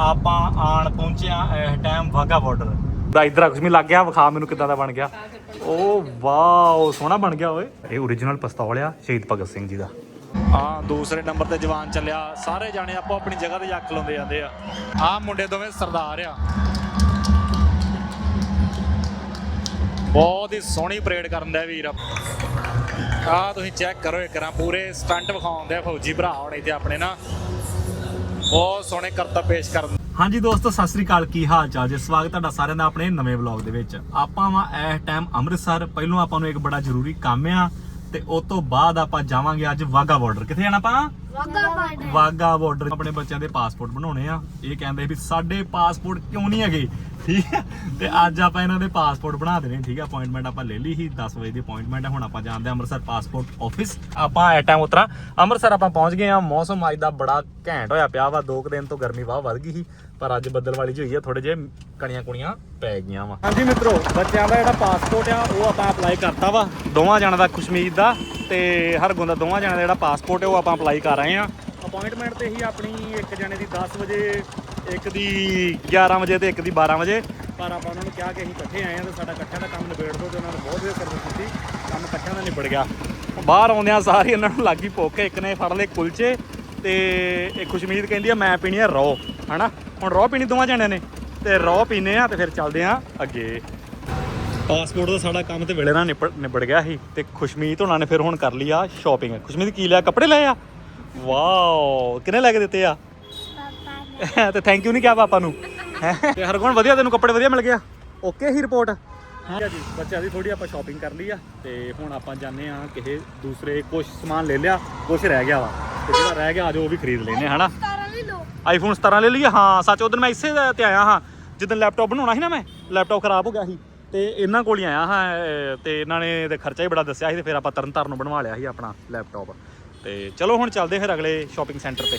ਆਪਾਂ ਆਣ ਪਹੁੰਚਿਆ ਇਸ ਟਾਈਮ ਵਾਗਾ ਬਾਰਡਰ ਦਾ ਇਧਰ ਆ ਲੱਗ ਗਿਆ, ਵਿਖਾ ਮੈਨੂੰ ਕਿੱਦਾਂ ਦਾ ਬਣ ਗਿਆ। ਓ ਵਾਓ, ਸੋਹਣਾ ਬਣ ਗਿਆ ਓਏ। ਇਹ origignal ਪਿਸਤੌਲ ਆ, ਸ਼ਹੀਦ ਭਗਤ ਸਿੰਘ ਜੀ ਦਾ। ਆ ਦੂਸਰੇ ਨੰਬਰ ਤੇ ਜਵਾਨ ਚੱਲਿਆ। ਸਾਰੇ ਜਾਣੇ ਆਪੋ ਆਪਣੀ ਜਗ੍ਹਾ ਤੇ ਜਾ ਲਾਉਂਦੇ ਜਾਂਦੇ ਆ। ਆ ਮੁੰਡੇ ਦੋਵੇਂ ਸਰਦਾਰ ਆ। ਬਹੁਤ ਹੀ ਸੋਹਣੀ ਪਰੇਡ ਕਰਨ ਦਾ ਵੀਰ। ਆ ਤੁਸੀਂ ਚੈੱਕ ਕਰੋ ਇੱਕ ਰਾਂ ਪੂਰੇ ਸਟੰਟ ਵਿਖਾਉਂਦੇ ਆ ਫੌਜੀ ਭਰਾ ਹੋਣੇ ਤੇ ਆਪਣੇ ਨਾ। ਬਹੁਤ ਸੋਹਣੇ ਕਰਤੱਵ ਪੇਸ਼ ਕਰਨ। ਹਾਂਜੀ ਦੋਸਤੋ, ਸਤਿ ਸ੍ਰੀ ਅਕਾਲ, ਕੀ ਹਾਲ ਚਾਲ? ਜੀ, ਸਵਾਗਤ ਤੁਹਾਡਾ ਸਾਰਿਆਂ ਦਾ ਆਪਣੇ ਨਵੇਂ ਵਲੌਗ ਦੇ ਵਿੱਚ। ਆਪਾਂ ਵਾ ਇਸ ਟਾਈਮ ਅੰਮ੍ਰਿਤਸਰ। ਪਹਿਲੋਂ ਆਪਾਂ ਨੂੰ ਇੱਕ ਬੜਾ ਜ਼ਰੂਰੀ ਕੰਮ ਆ ਤੇ ਉਸ ਤੋਂ ਬਾਅਦ ਆਪਾਂ ਜਾਵਾਂਗੇ ਅੱਜ ਵਾਗਾ ਬਾਰਡਰ ਕਿੱਥੇ ਜਾਣਾ ਆਪਾਂ? ਵਾਗਾ ਬਾਰਡਰ ਵਾਗਾ ਬਾਰਡਰ ਆਪਣੇ ਬੱਚਿਆਂ ਦੇ ਪਾਸਪੋਰਟ ਬਣਾਉਣੇ ਆ। ਇਹ ਕਹਿੰਦੇ ਵੀ ਸਾਡੇ ਪਾਸਪੋਰਟ ਕਿਉਂ ਨਹੀਂ ਹੈਗੇ? ਠੀਕ ਹੈ? ਤੇ ਅੱਜ ਆਪਾਂ ਇਹਨਾਂ ਦੇ ਪਾਸਪੋਰਟ ਬਣਾ ਦੇਣੇ ਠੀਕ ਹੈ? ਅਪਾਇੰਟਮੈਂਟ ਆਪਾਂ ਲੈ ਲਈ ਸੀ। 10 ਵਜੇ ਦੀ ਅਪਾਇੰਟਮੈਂਟ ਹੈ। ਹੁਣ ਆਪਾਂ ਜਾਂਦੇ ਹਾਂ ਅੰਮ੍ਰਿਤਸਰ ਪਾਸਪੋਰਟ ਆਫਿਸ ਆਪਾਂ ਐ ਟਾਈਮ ਉਤਰਾ। ਅੰਮ੍ਰਿਤਸਰ ਆਪਾਂ ਪਹੁੰਚ ਗਏ ਆ ਮੌਸਮ ਅੱਜ ਦਾ ਬੜਾ ਘੈਂਟ ਹੋਇਆ ਪਿਆ ਵਾ। ਦੋ ਕੁ ਦਿਨ ਤੋਂ ਗਰਮੀ ਵਾਹ ਵੱਧ ਗਈ ਸੀ। ਪਰ ਅੱਜ ਬੱਦਲ ਵਾਲੀ ਜਿਹੀ ਹੋਈ ਆ ਥੋੜੇ ਜੇ ਕਣੀਆਂ ਕੁਣੀਆਂ ਪੈ ਗਈਆਂ ਵਾ। ਹਾਂਜੀ ਮਿੱਤਰੋ, ਬੱਚਿਆਂ ਦਾ ਜਿਹੜਾ ਪਾਸਪੋਰਟ ਆ, ਉਹ ਆਪਾਂ ਅਪਲਾਈ ਕਰਤਾ ਵਾ। ਦੋਵਾਂ ਜਣਾਂ ਦਾ ਖੁਸ਼ਮੀਦ ਦਾ ਤੇ ਹਰਗੁਣ ਦਾ, ਦੋਵਾਂ ਜਣਾਂ ਦਾ ਜਿਹੜਾ ਪਾਸਪੋਰਟ ਹੈ ਉਹ ਆਪਾਂ ਅਪਲਾਈ ਕਰ ਰਹੇ ਆ। ਅਪਾਇੰਟਮੈਂਟ ਤੇ ਹੀ ਆਪਣੀ ਇੱਕ ਜਣੇ ਦੀ 10 ਵਜੇ, ਇੱਕ ਦੀ 11 ਵਜੇ ਤੇ ਇੱਕ ਦੀ 12 ਵਜੇ। ਪਰ ਆਪਾਂ ਉਹਨਾਂ ਨੂੰ ਕਿਹਾ ਕਿ ਅਸੀਂ ਇਕੱਠੇ ਆਏ ਆ ਤੇ ਸਾਡਾ ਇਕੱਠਿਆਂ ਦਾ ਕੰਮ ਨਿਬੇੜ ਦਿਓ ਤੇ ਉਹਨਾਂ ਨੇ ਬਹੁਤ ਵਧੀਆ ਸਰਵਿਸ ਦਿੱਤੀ। ਕੰਮ ਇਕੱਠਿਆਂ ਦਾ ਨਿਬੜ ਗਿਆ। ਬਾਹਰ ਆਉਂਦਿਆਂ ਸਾਰੇ ਇਹਨਾਂ ਨੂੰ ਲੱਗੀ ਭੁੱਖ, ਇੱਕ ਨੇ ਫੜ ਲਏ ਕੁਲਚੇ ਤੇ ਇਹ ਖੁਸ਼ਮੀਦ ਕਹਿੰਦੀ ਆ ਮੈਂ ਪੀਣੀ ਆ ਰੋ ਹਨਾ? ਹੁਣ ਰੋ ਪੀਣੀ ਦੋਵਾਂ ਜਣਿਆਂ ਨੇ ਤੇ ਰੋ ਪੀਨੇ ਆ ਤੇ ਫਿਰ ਚੱਲਦੇ ਆ ਅੱਗੇ। ਪਾਸਪੋਰਟ ਦਾ ਸਾਡਾ ਕੰਮ ਤੇ ਵੇਲੇ ਨਾਲ ਨਿਬੜ ਗਿਆ ਸੀ ਤੇ ਖੁਸ਼ਮੀਤ ਉਹਨਾਂ ਨੇ ਫਿਰ ਹੁਣ ਕਰ ਲਈ ਆ ਸ਼ਾਪਿੰਗ ਖੁਸ਼ਮੀਤ ਕੀ ਲਿਆ? ਕੱਪੜੇ ਲਏ ਆ? ਵਾਓ ਕਿਨੇ ਲੈ ਕੇ ਦਿੱਤੇ ਆ? ਤੇ ਥੈਂਕ ਯੂ ਨਹੀਂ ਕਿਹਾ ਪਾਪਾ ਨੂੰ? ਤੇ ਹਰਗੁਣ ਵਧੀਆ ਤੈਨੂੰ ਕੱਪੜੇ ਵਧੀਆ ਮਿਲ ਗਿਆ ਓਕੇ ਹੀ ਰਿਪੋਰਟ ਹਾਂ ਜੀ ਬੱਚਿਆਂ ਦੀ ਥੋੜੀ ਆਪਾਂ ਸ਼ਾਪਿੰਗ ਕਰ ਲਈ ਆ ਤੇ ਹੁਣ ਆਪਾਂ ਜਾਣੇ ਆ ਕਿਸੇ ਦੂਸਰੇ ਕੁਝ ਸਮਾਨ ਲੈ ਲਿਆ ਕੁਝ ਰਹਿ ਗਿਆ ਵਾ। ਤੇ ਜਿਹੜਾ ਰਹਿ ਗਿਆ ਆਜੋ ਉਹ ਵੀ ਖਰੀਦ ਲੈਨੇ ਹਨਾ? 17 ਲੈ ਲਓ। ਆਈਫੋਨ 17 ਲੈ ਲਈਏ? ਹਾਂ ਸੱਚ ਉਦੋਂ ਮੈਂ ਇਸੇ ਤੇ ਆਇਆ ਹਾਂ ਜਦੋਂ ਲੈਪਟਾਪ ਬਣਾਉਣਾ ਸੀ ਨਾ ਮੈਂ ਲੈਪਟਾਪ ਖਰਾਬ ਹੋ ਗਿਆ ਸੀ ਤੇ ਇਹਨਾਂ ਕੋਲ ਹੀ ਆਇਆ ਹਾਂ ਤੇ ਇਹਨਾਂ ਨੇ ਤੇ ਖਰਚਾ ਹੀ ਬੜਾ ਦੱਸਿਆ ਸੀ ਤੇ ਫਿਰ ਆਪਾਂ ਤਰਨ ਤਾਰਨ ਨੂੰ ਬਣਵਾ ਲਿਆ ਸੀ ਆਪਣਾ ਲੈਪਟਾਪ ਤੇ ਚਲੋ ਹੁਣ ਚੱਲਦੇ ਫਿਰ ਅਗਲੇ ਸ਼ਾਪਿੰਗ ਸੈਂਟਰ ਤੇ।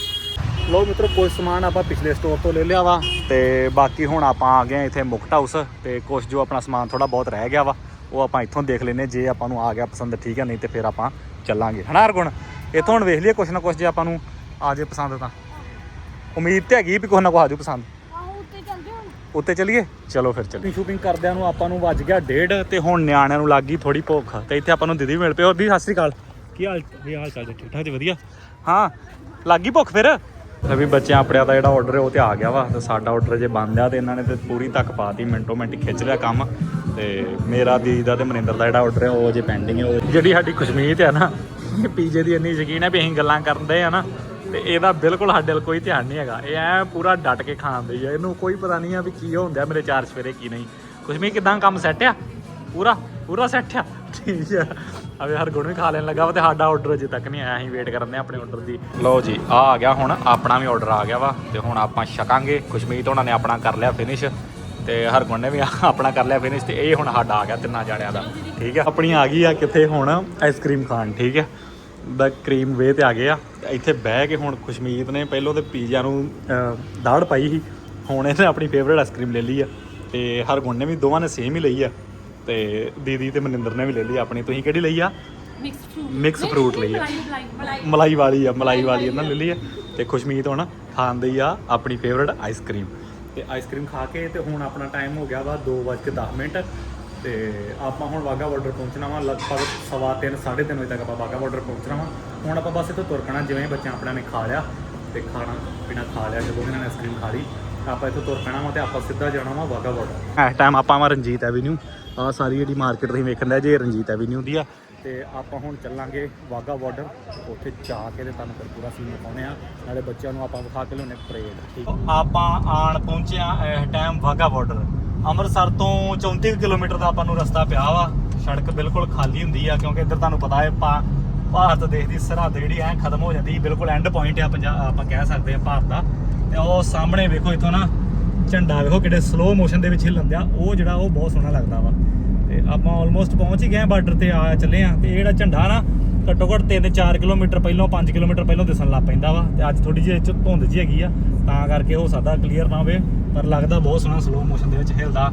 ਲੋ ਮਿੱਤਰੋ ਕੁਝ ਸਮਾਨ ਆਪਾਂ ਪਿਛਲੇ ਸਟੋਰ ਤੋਂ ਲੈ ਲਿਆ ਵਾ ਤੇ ਬਾਕੀ ਹੁਣ ਆਪਾਂ ਆ ਗਏ ਇੱਥੇ ਮੁਕਟ ਹਾਊਸ ਤੇ ਕੁਝ ਜੋ ਆਪਣਾ ਸਮਾਨ ਥੋੜਾ ਬਹੁਤ ਰਹਿ ਗਿਆ ਵਾ ਉਹ ਆਪਾਂ ਇੱਥੋਂ ਦੇਖ ਲੈਨੇ ਜੇ ਆਪਾਂ ਨੂੰ ਆ ਗਿਆ ਪਸੰਦ ਠੀਕ ਹੈ ਨਹੀਂ ਤੇ ਫਿਰ ਆਪਾਂ ਚੱਲਾਂਗੇ ਹਨਾ ਹਰਗੁਣ ਇੱਥੋਂ ਹੁਣ ਵੇਖ ਲਈਏ ਕੁਝ ਨਾ ਕੁਝ ਜੇ ਆਪਾਂ ਨੂੰ ਆ ਜੇ ਪਸੰਦ ਤਾਂ। ਉਮੀਦ ਤੇ ਹੈਗੀ ਵੀ ਕੁਛ ਨਾ ਕੁਛ ਆਜੂ ਪਸੰਦ। ਆਹੋ ਉੱਤੇ ਚੱਲਦੇ ਹੁਣ। ਉੱਤੇ ਚਲੀਏ? ਚਲੋ ਫਿਰ ਚੱਲੀਏ। ਸ਼ੂਪਿੰਗ ਕਰਦਿਆਂ ਨੂੰ ਆਪਾਂ ਨੂੰ ਵੱਜ ਗਿਆ ਡੇਢ ਤੇ ਹੁਣ ਨਿਆਣਿਆਂ ਨੂੰ ਲੱਗ ਗਈ ਥੋੜੀ ਭੁੱਖ। ਤੇ ਇੱਥੇ ਆਪਾਂ ਨੂੰ ਦੀਦੀ ਵੀ ਮਿਲ ਪਏ ਹੋਰ ਦੀ ਸਤਿ ਸ੍ਰੀ ਅਕਾਲ। ਕੀ ਹਾਲ ਕੀ ਹਾਲ ਚਾਲ ਜੀ? ਠੀਕ ਠਾਕ ਜੀ? ਵਧੀਆ? ਹਾਂ ਲੱਗ ਗਈ ਭੁੱਖ ਫਿਰ? ਵੀ ਬੱਚਿਆਂ ਆਪਣਿਆਂ ਦਾ ਜਿਹੜਾ ਆਰਡਰ ਹੈ ਉਹ ਤੇ ਆ ਗਿਆ ਵਾ। ਤੇ ਸਾਡਾ ਆਰਡਰ ਜੇ ਬੰਦ ਆ ਤੇ ਇਹਨਾਂ ਨੇ ਤੇ ਪੂਰੀ ਤੱਕ ਪਾਤੀ ਮਿੰਟੋ ਮਿੰਟ ਖਿੱਚ ਲਿਆ ਕੰਮ। ਤੇ ਮੇਰਾ ਦੀਦੀ ਦਾ ਤੇ ਮਨਿੰਦਰ ਦਾ ਜਿਹੜਾ ਆਰਡਰ ਹੈ ਉਹ ਜੇ ਪੈਂਡਿੰਗ ਹੈ। ਉਹ ਜਿਹੜੀ ਸਾਡੀ ਖੁਸ਼ਮੀਤ ਹੈ ਨਾ ਪੀਜੇ ਦੀ ਇੰਨੀ ਯਕੀਨ ਹੈ ਵੀ ਅਸੀਂ ਗੱਲਾਂ ਕਰਦੇ ਆ ਨਾ ਤੇ ਇਹਦਾ ਬਿਲਕੁਲ ਸਾਡੇ ਵੱਲ ਕੋਈ ਧਿਆਨ ਨਹੀਂ ਹੈਗਾ। ਇਹ ਐ ਪੂਰਾ ਡਟ ਕੇ ਖਾਂਦੀ ਆ। ਇਹਨੂੰ ਕੋਈ ਪਤਾ ਨਹੀਂ ਆ ਵੀ ਕੀ ਹੁੰਦਾ ਮੇਰੇ ਚਾਰ ਸਵੇਰੇ ਕੀ ਨਹੀਂ। ਖੁਸ਼ਮੀ ਕਿਦਾਂ ਕੰਮ ਸੈੱਟ ਆ? ਪੂਰਾ ਪੂਰਾ ਸੈੱਟ ਆ? ਠੀਕ ਆ। ਅਵੇ ਹਰ ਗੁਣ ਵੀ ਖਾ ਲੈਣ ਲੱਗਾ ਵਾ ਤੇ ਸਾਡਾ ਆਰਡਰ ਅਜੇ ਤੱਕ ਨਹੀਂ ਆਇਆ। ਅਸੀਂ ਵੇਟ ਕਰਨ ਦੇ ਆਪਣੇ ਆਰਡਰ ਦੀ। ਲਓ ਜੀ ਆ ਆ ਗਿਆ ਹੁਣ ਆਪਣਾ ਵੀ ਆਰਡਰ ਆ ਗਿਆ ਵਾ ਤੇ ਹੁਣ ਆਪਾਂ ਛਕਾਂਗੇ। ਖੁਸ਼ਮੀਤ ਉਹਨਾਂ ਨੇ ਆਪਣਾ ਕਰ ਲਿਆ ਫਿਨਿਸ਼ ਤੇ ਹਰਗੁਣ ਨੇ ਵੀ ਆਪਣਾ ਕਰ ਲਿਆ ਫਿਨਿਸ਼ ਤੇ ਇਹ ਹੁਣ ਸਾਡਾ ਆ ਗਿਆ ਤਿੰਨਾਂ ਜਾਣਿਆਂ ਦਾ। ਠੀਕ ਹੈ ਆਪਣੀ ਆ ਗਈ ਆ ਕਿੱਥੇ ਹੁਣ? ਆਈਸਕ੍ਰੀਮ ਖਾਣ ਠੀਕ ਹੈ ਦਾ ਕਰੀਮ ਵੇ ਤੇ ਆ ਗਏ ਆ ਇੱਥੇ ਬਹਿ ਕੇ ਹੁਣ ਖੁਸ਼ਮੀਤ ਨੇ ਪਹਿਲੋਂ ਤੇ ਪੀਜ਼ਾ ਨੂੰ ਦਾੜ ਪਾਈ ਸੀ। ਹੁਣ ਇਹਨੇ ਆਪਣੀ ਫੇਵਰੇਟ ਆਈਸਕ੍ਰੀਮ ਲੈ ਲਈ ਆ। ਤੇ ਹਰਗੁਣ ਨੇ ਵੀ ਦੋਵਾਂ ਨੇ ਸੇਮ ਹੀ ਲਈ ਆ। ਤੇ ਦੀਦੀ ਤੇ ਮਨਿੰਦਰ ਨੇ ਵੀ ਲੈ ਲਈ ਆਪਣੀ ਤੁਸੀਂ ਕਿਹੜੀ ਲਈ ਆ? ਮਿਕਸ ਫਰੂਟ ਮਿਕਸ ਫਰੂਟ ਲਈ ਆ। ਮਲਾਈ ਵਾਲੀ ਆ ਮਲਾਈ ਵਾਲੀ ਇਹਨਾਂ ਲੈ ਲਈ ਆ। ਤੇ ਖੁਸ਼ਮੀਤ ਹੁਣ ਖਾਂਦੀ ਆ ਆਪਣੀ ਫੇਵਰਟ ਆਈਸਕ੍ਰੀਮ ਤੇ ਆਈਸਕ੍ਰੀਮ ਖਾ ਕੇ ਤੇ ਹੁਣ ਆਪਣਾ ਟਾਈਮ ਹੋ ਗਿਆ ਵਾ 2:10 ਮਿੰਟ। ਤੇ ਆਪਾਂ ਹੁਣ ਵਾਗਾ ਬਾਰਡਰ ਪਹੁੰਚਣਾ ਵਾ ਲਗਭਗ ਸਵਾ ਤਿੰਨ, ਸਾਢੇ 3:30 ਵਜੇ ਤੱਕ ਆਪਾਂ ਵਾਗਾ ਬਾਰਡਰ ਪਹੁੰਚਣਾ ਵਾ। ਹੁਣ ਆਪਾਂ ਬਸ ਇੱਥੋਂ ਤੁਰ ਪੈਣਾ ਜਿਵੇਂ ਬੱਚਿਆਂ ਆਪਣਿਆਂ ਨੇ ਖਾ ਲਿਆ ਤੇ ਖਾਣਾ ਪੀਣਾ ਖਾ ਲਿਆ ਜਦੋਂ ਇਹਨਾਂ ਨੇ ਆਈਸਕ੍ਰੀਮ ਖਾ ਲਈ ਆਪਾਂ ਇੱਥੋਂ ਤੁਰ ਪੈਣਾ ਵਾ ਤੇ ਆਪਾਂ ਸਿੱਧਾ ਜਾਣਾ ਵਾ ਵਾਗਾ ਬਾਰਡਰ ਇਸ ਟਾਈਮ ਆਪਾਂ ਵਾ ਰਣਜੀਤ ਐਵੀਨਿਊ ਆ ਸਾਰੀ ਜਿਹੜੀ ਮਾਰਕੀਟ ਤੁਸੀਂ ਵੇਖਣ ਦਾ ਜੇ ਰਣਜੀਤ ਐਵੀਨਿਊ ਦੀ ਆ। ਤੇ ਆਪਾਂ ਹੁਣ ਚੱਲਾਂਗੇ ਵਾਗਾ ਬਾਰਡਰ ਉੱਥੇ ਜਾ ਕੇ ਤੇ ਤੁਹਾਨੂੰ ਫਿਰ ਪੂਰਾ ਸੀਨ ਦਿਖਾਉਣੇ ਆ ਨਾਲੇ ਬੱਚਿਆਂ ਨੂੰ ਆਪਾਂ ਵਿਖਾ ਕੇ ਲਿਆਉਣੇ ਪਰੇਡ ਠੀਕ ਆਪਾਂ ਆਣ ਪਹੁੰਚਿਆ ਇਸ ਟਾਈਮ ਵਾਗਾ ਬਾਰਡਰ ਅੰਮ੍ਰਿਤਸਰ ਤੋਂ 34 ਕਿਲੋਮੀਟਰ ਦਾ ਆਪਾਂ ਨੂੰ ਰਸਤਾ ਪਿਆ ਵਾ। ਸੜਕ ਬਿਲਕੁਲ ਖਾਲੀ ਹੁੰਦੀ ਆ, ਕਿਉਂਕਿ ਇੱਧਰ ਤੁਹਾਨੂੰ ਪਤਾ ਹੈ ਪਾ ਭਾਰਤ ਦੇਸ਼ ਦੀ ਸਰਹੱਦ ਜਿਹੜੀ ਹੈ ਖਤਮ ਹੋ ਜਾਂਦੀ, ਬਿਲਕੁਲ ਐਂਡ ਪੁਆਇੰਟ ਆ ਪੰਜਾਬ ਆਪਾਂ ਕਹਿ ਸਕਦੇ ਆ ਭਾਰਤ ਦਾ। ਤੇ ਉਹ ਸਾਹਮਣੇ ਵੇਖੋ ਇਥੋਂ ਨਾ, ਝੰਡਾ ਵੇਖੋ ਕਿਹੜੇ ਸਲੋ ਮੋਸ਼ਨ ਦੇ ਵਿੱਚ ਹਿੱਲਣ ਦਿਆ। ਉਹ ਜਿਹੜਾ ਉਹ ਬਹੁਤ ਸੋਹਣਾ ਲੱਗਦਾ ਵਾ। ਤੇ ਆਪਾਂ ਆਲਮੋਸਟ ਪਹੁੰਚ ਹੀ ਗਏ ਬਾਰਡਰ ਤੇ ਆ ਚੱਲੇ ਆ ਤੇ ਇਹ ਜਿਹੜਾ ਝੰਡਾ ਨਾ, ਘੱਟੋ ਘੱਟ 3-4 ਕਿਲੋਮੀਟਰ ਪਹਿਲਾਂ 5 ਕਿਲੋਮੀਟਰ ਪਹਿਲਾਂ ਦਿਸਣ ਲੱਗ ਪੈਂਦਾ ਵਾ। ਤੇ ਅੱਜ ਥੋੜੀ ਜਿਹੀ ਇਹ 'ਚ ਧੁੰਦ ਜੀ ਹੈਗੀ ਆ, ਤਾਂ ਕਰਕੇ ਹੋ ਸਕਦਾ ਕਲੀਅਰ ਨਾ ਹੋਵੇ। ਪਰ ਲੱਗਦਾ ਬਹੁਤ ਸੋਹਣਾ ਸਲੋ ਮੋਸ਼ਨ ਦੇ ਵਿੱਚ ਹਿਲਦਾ।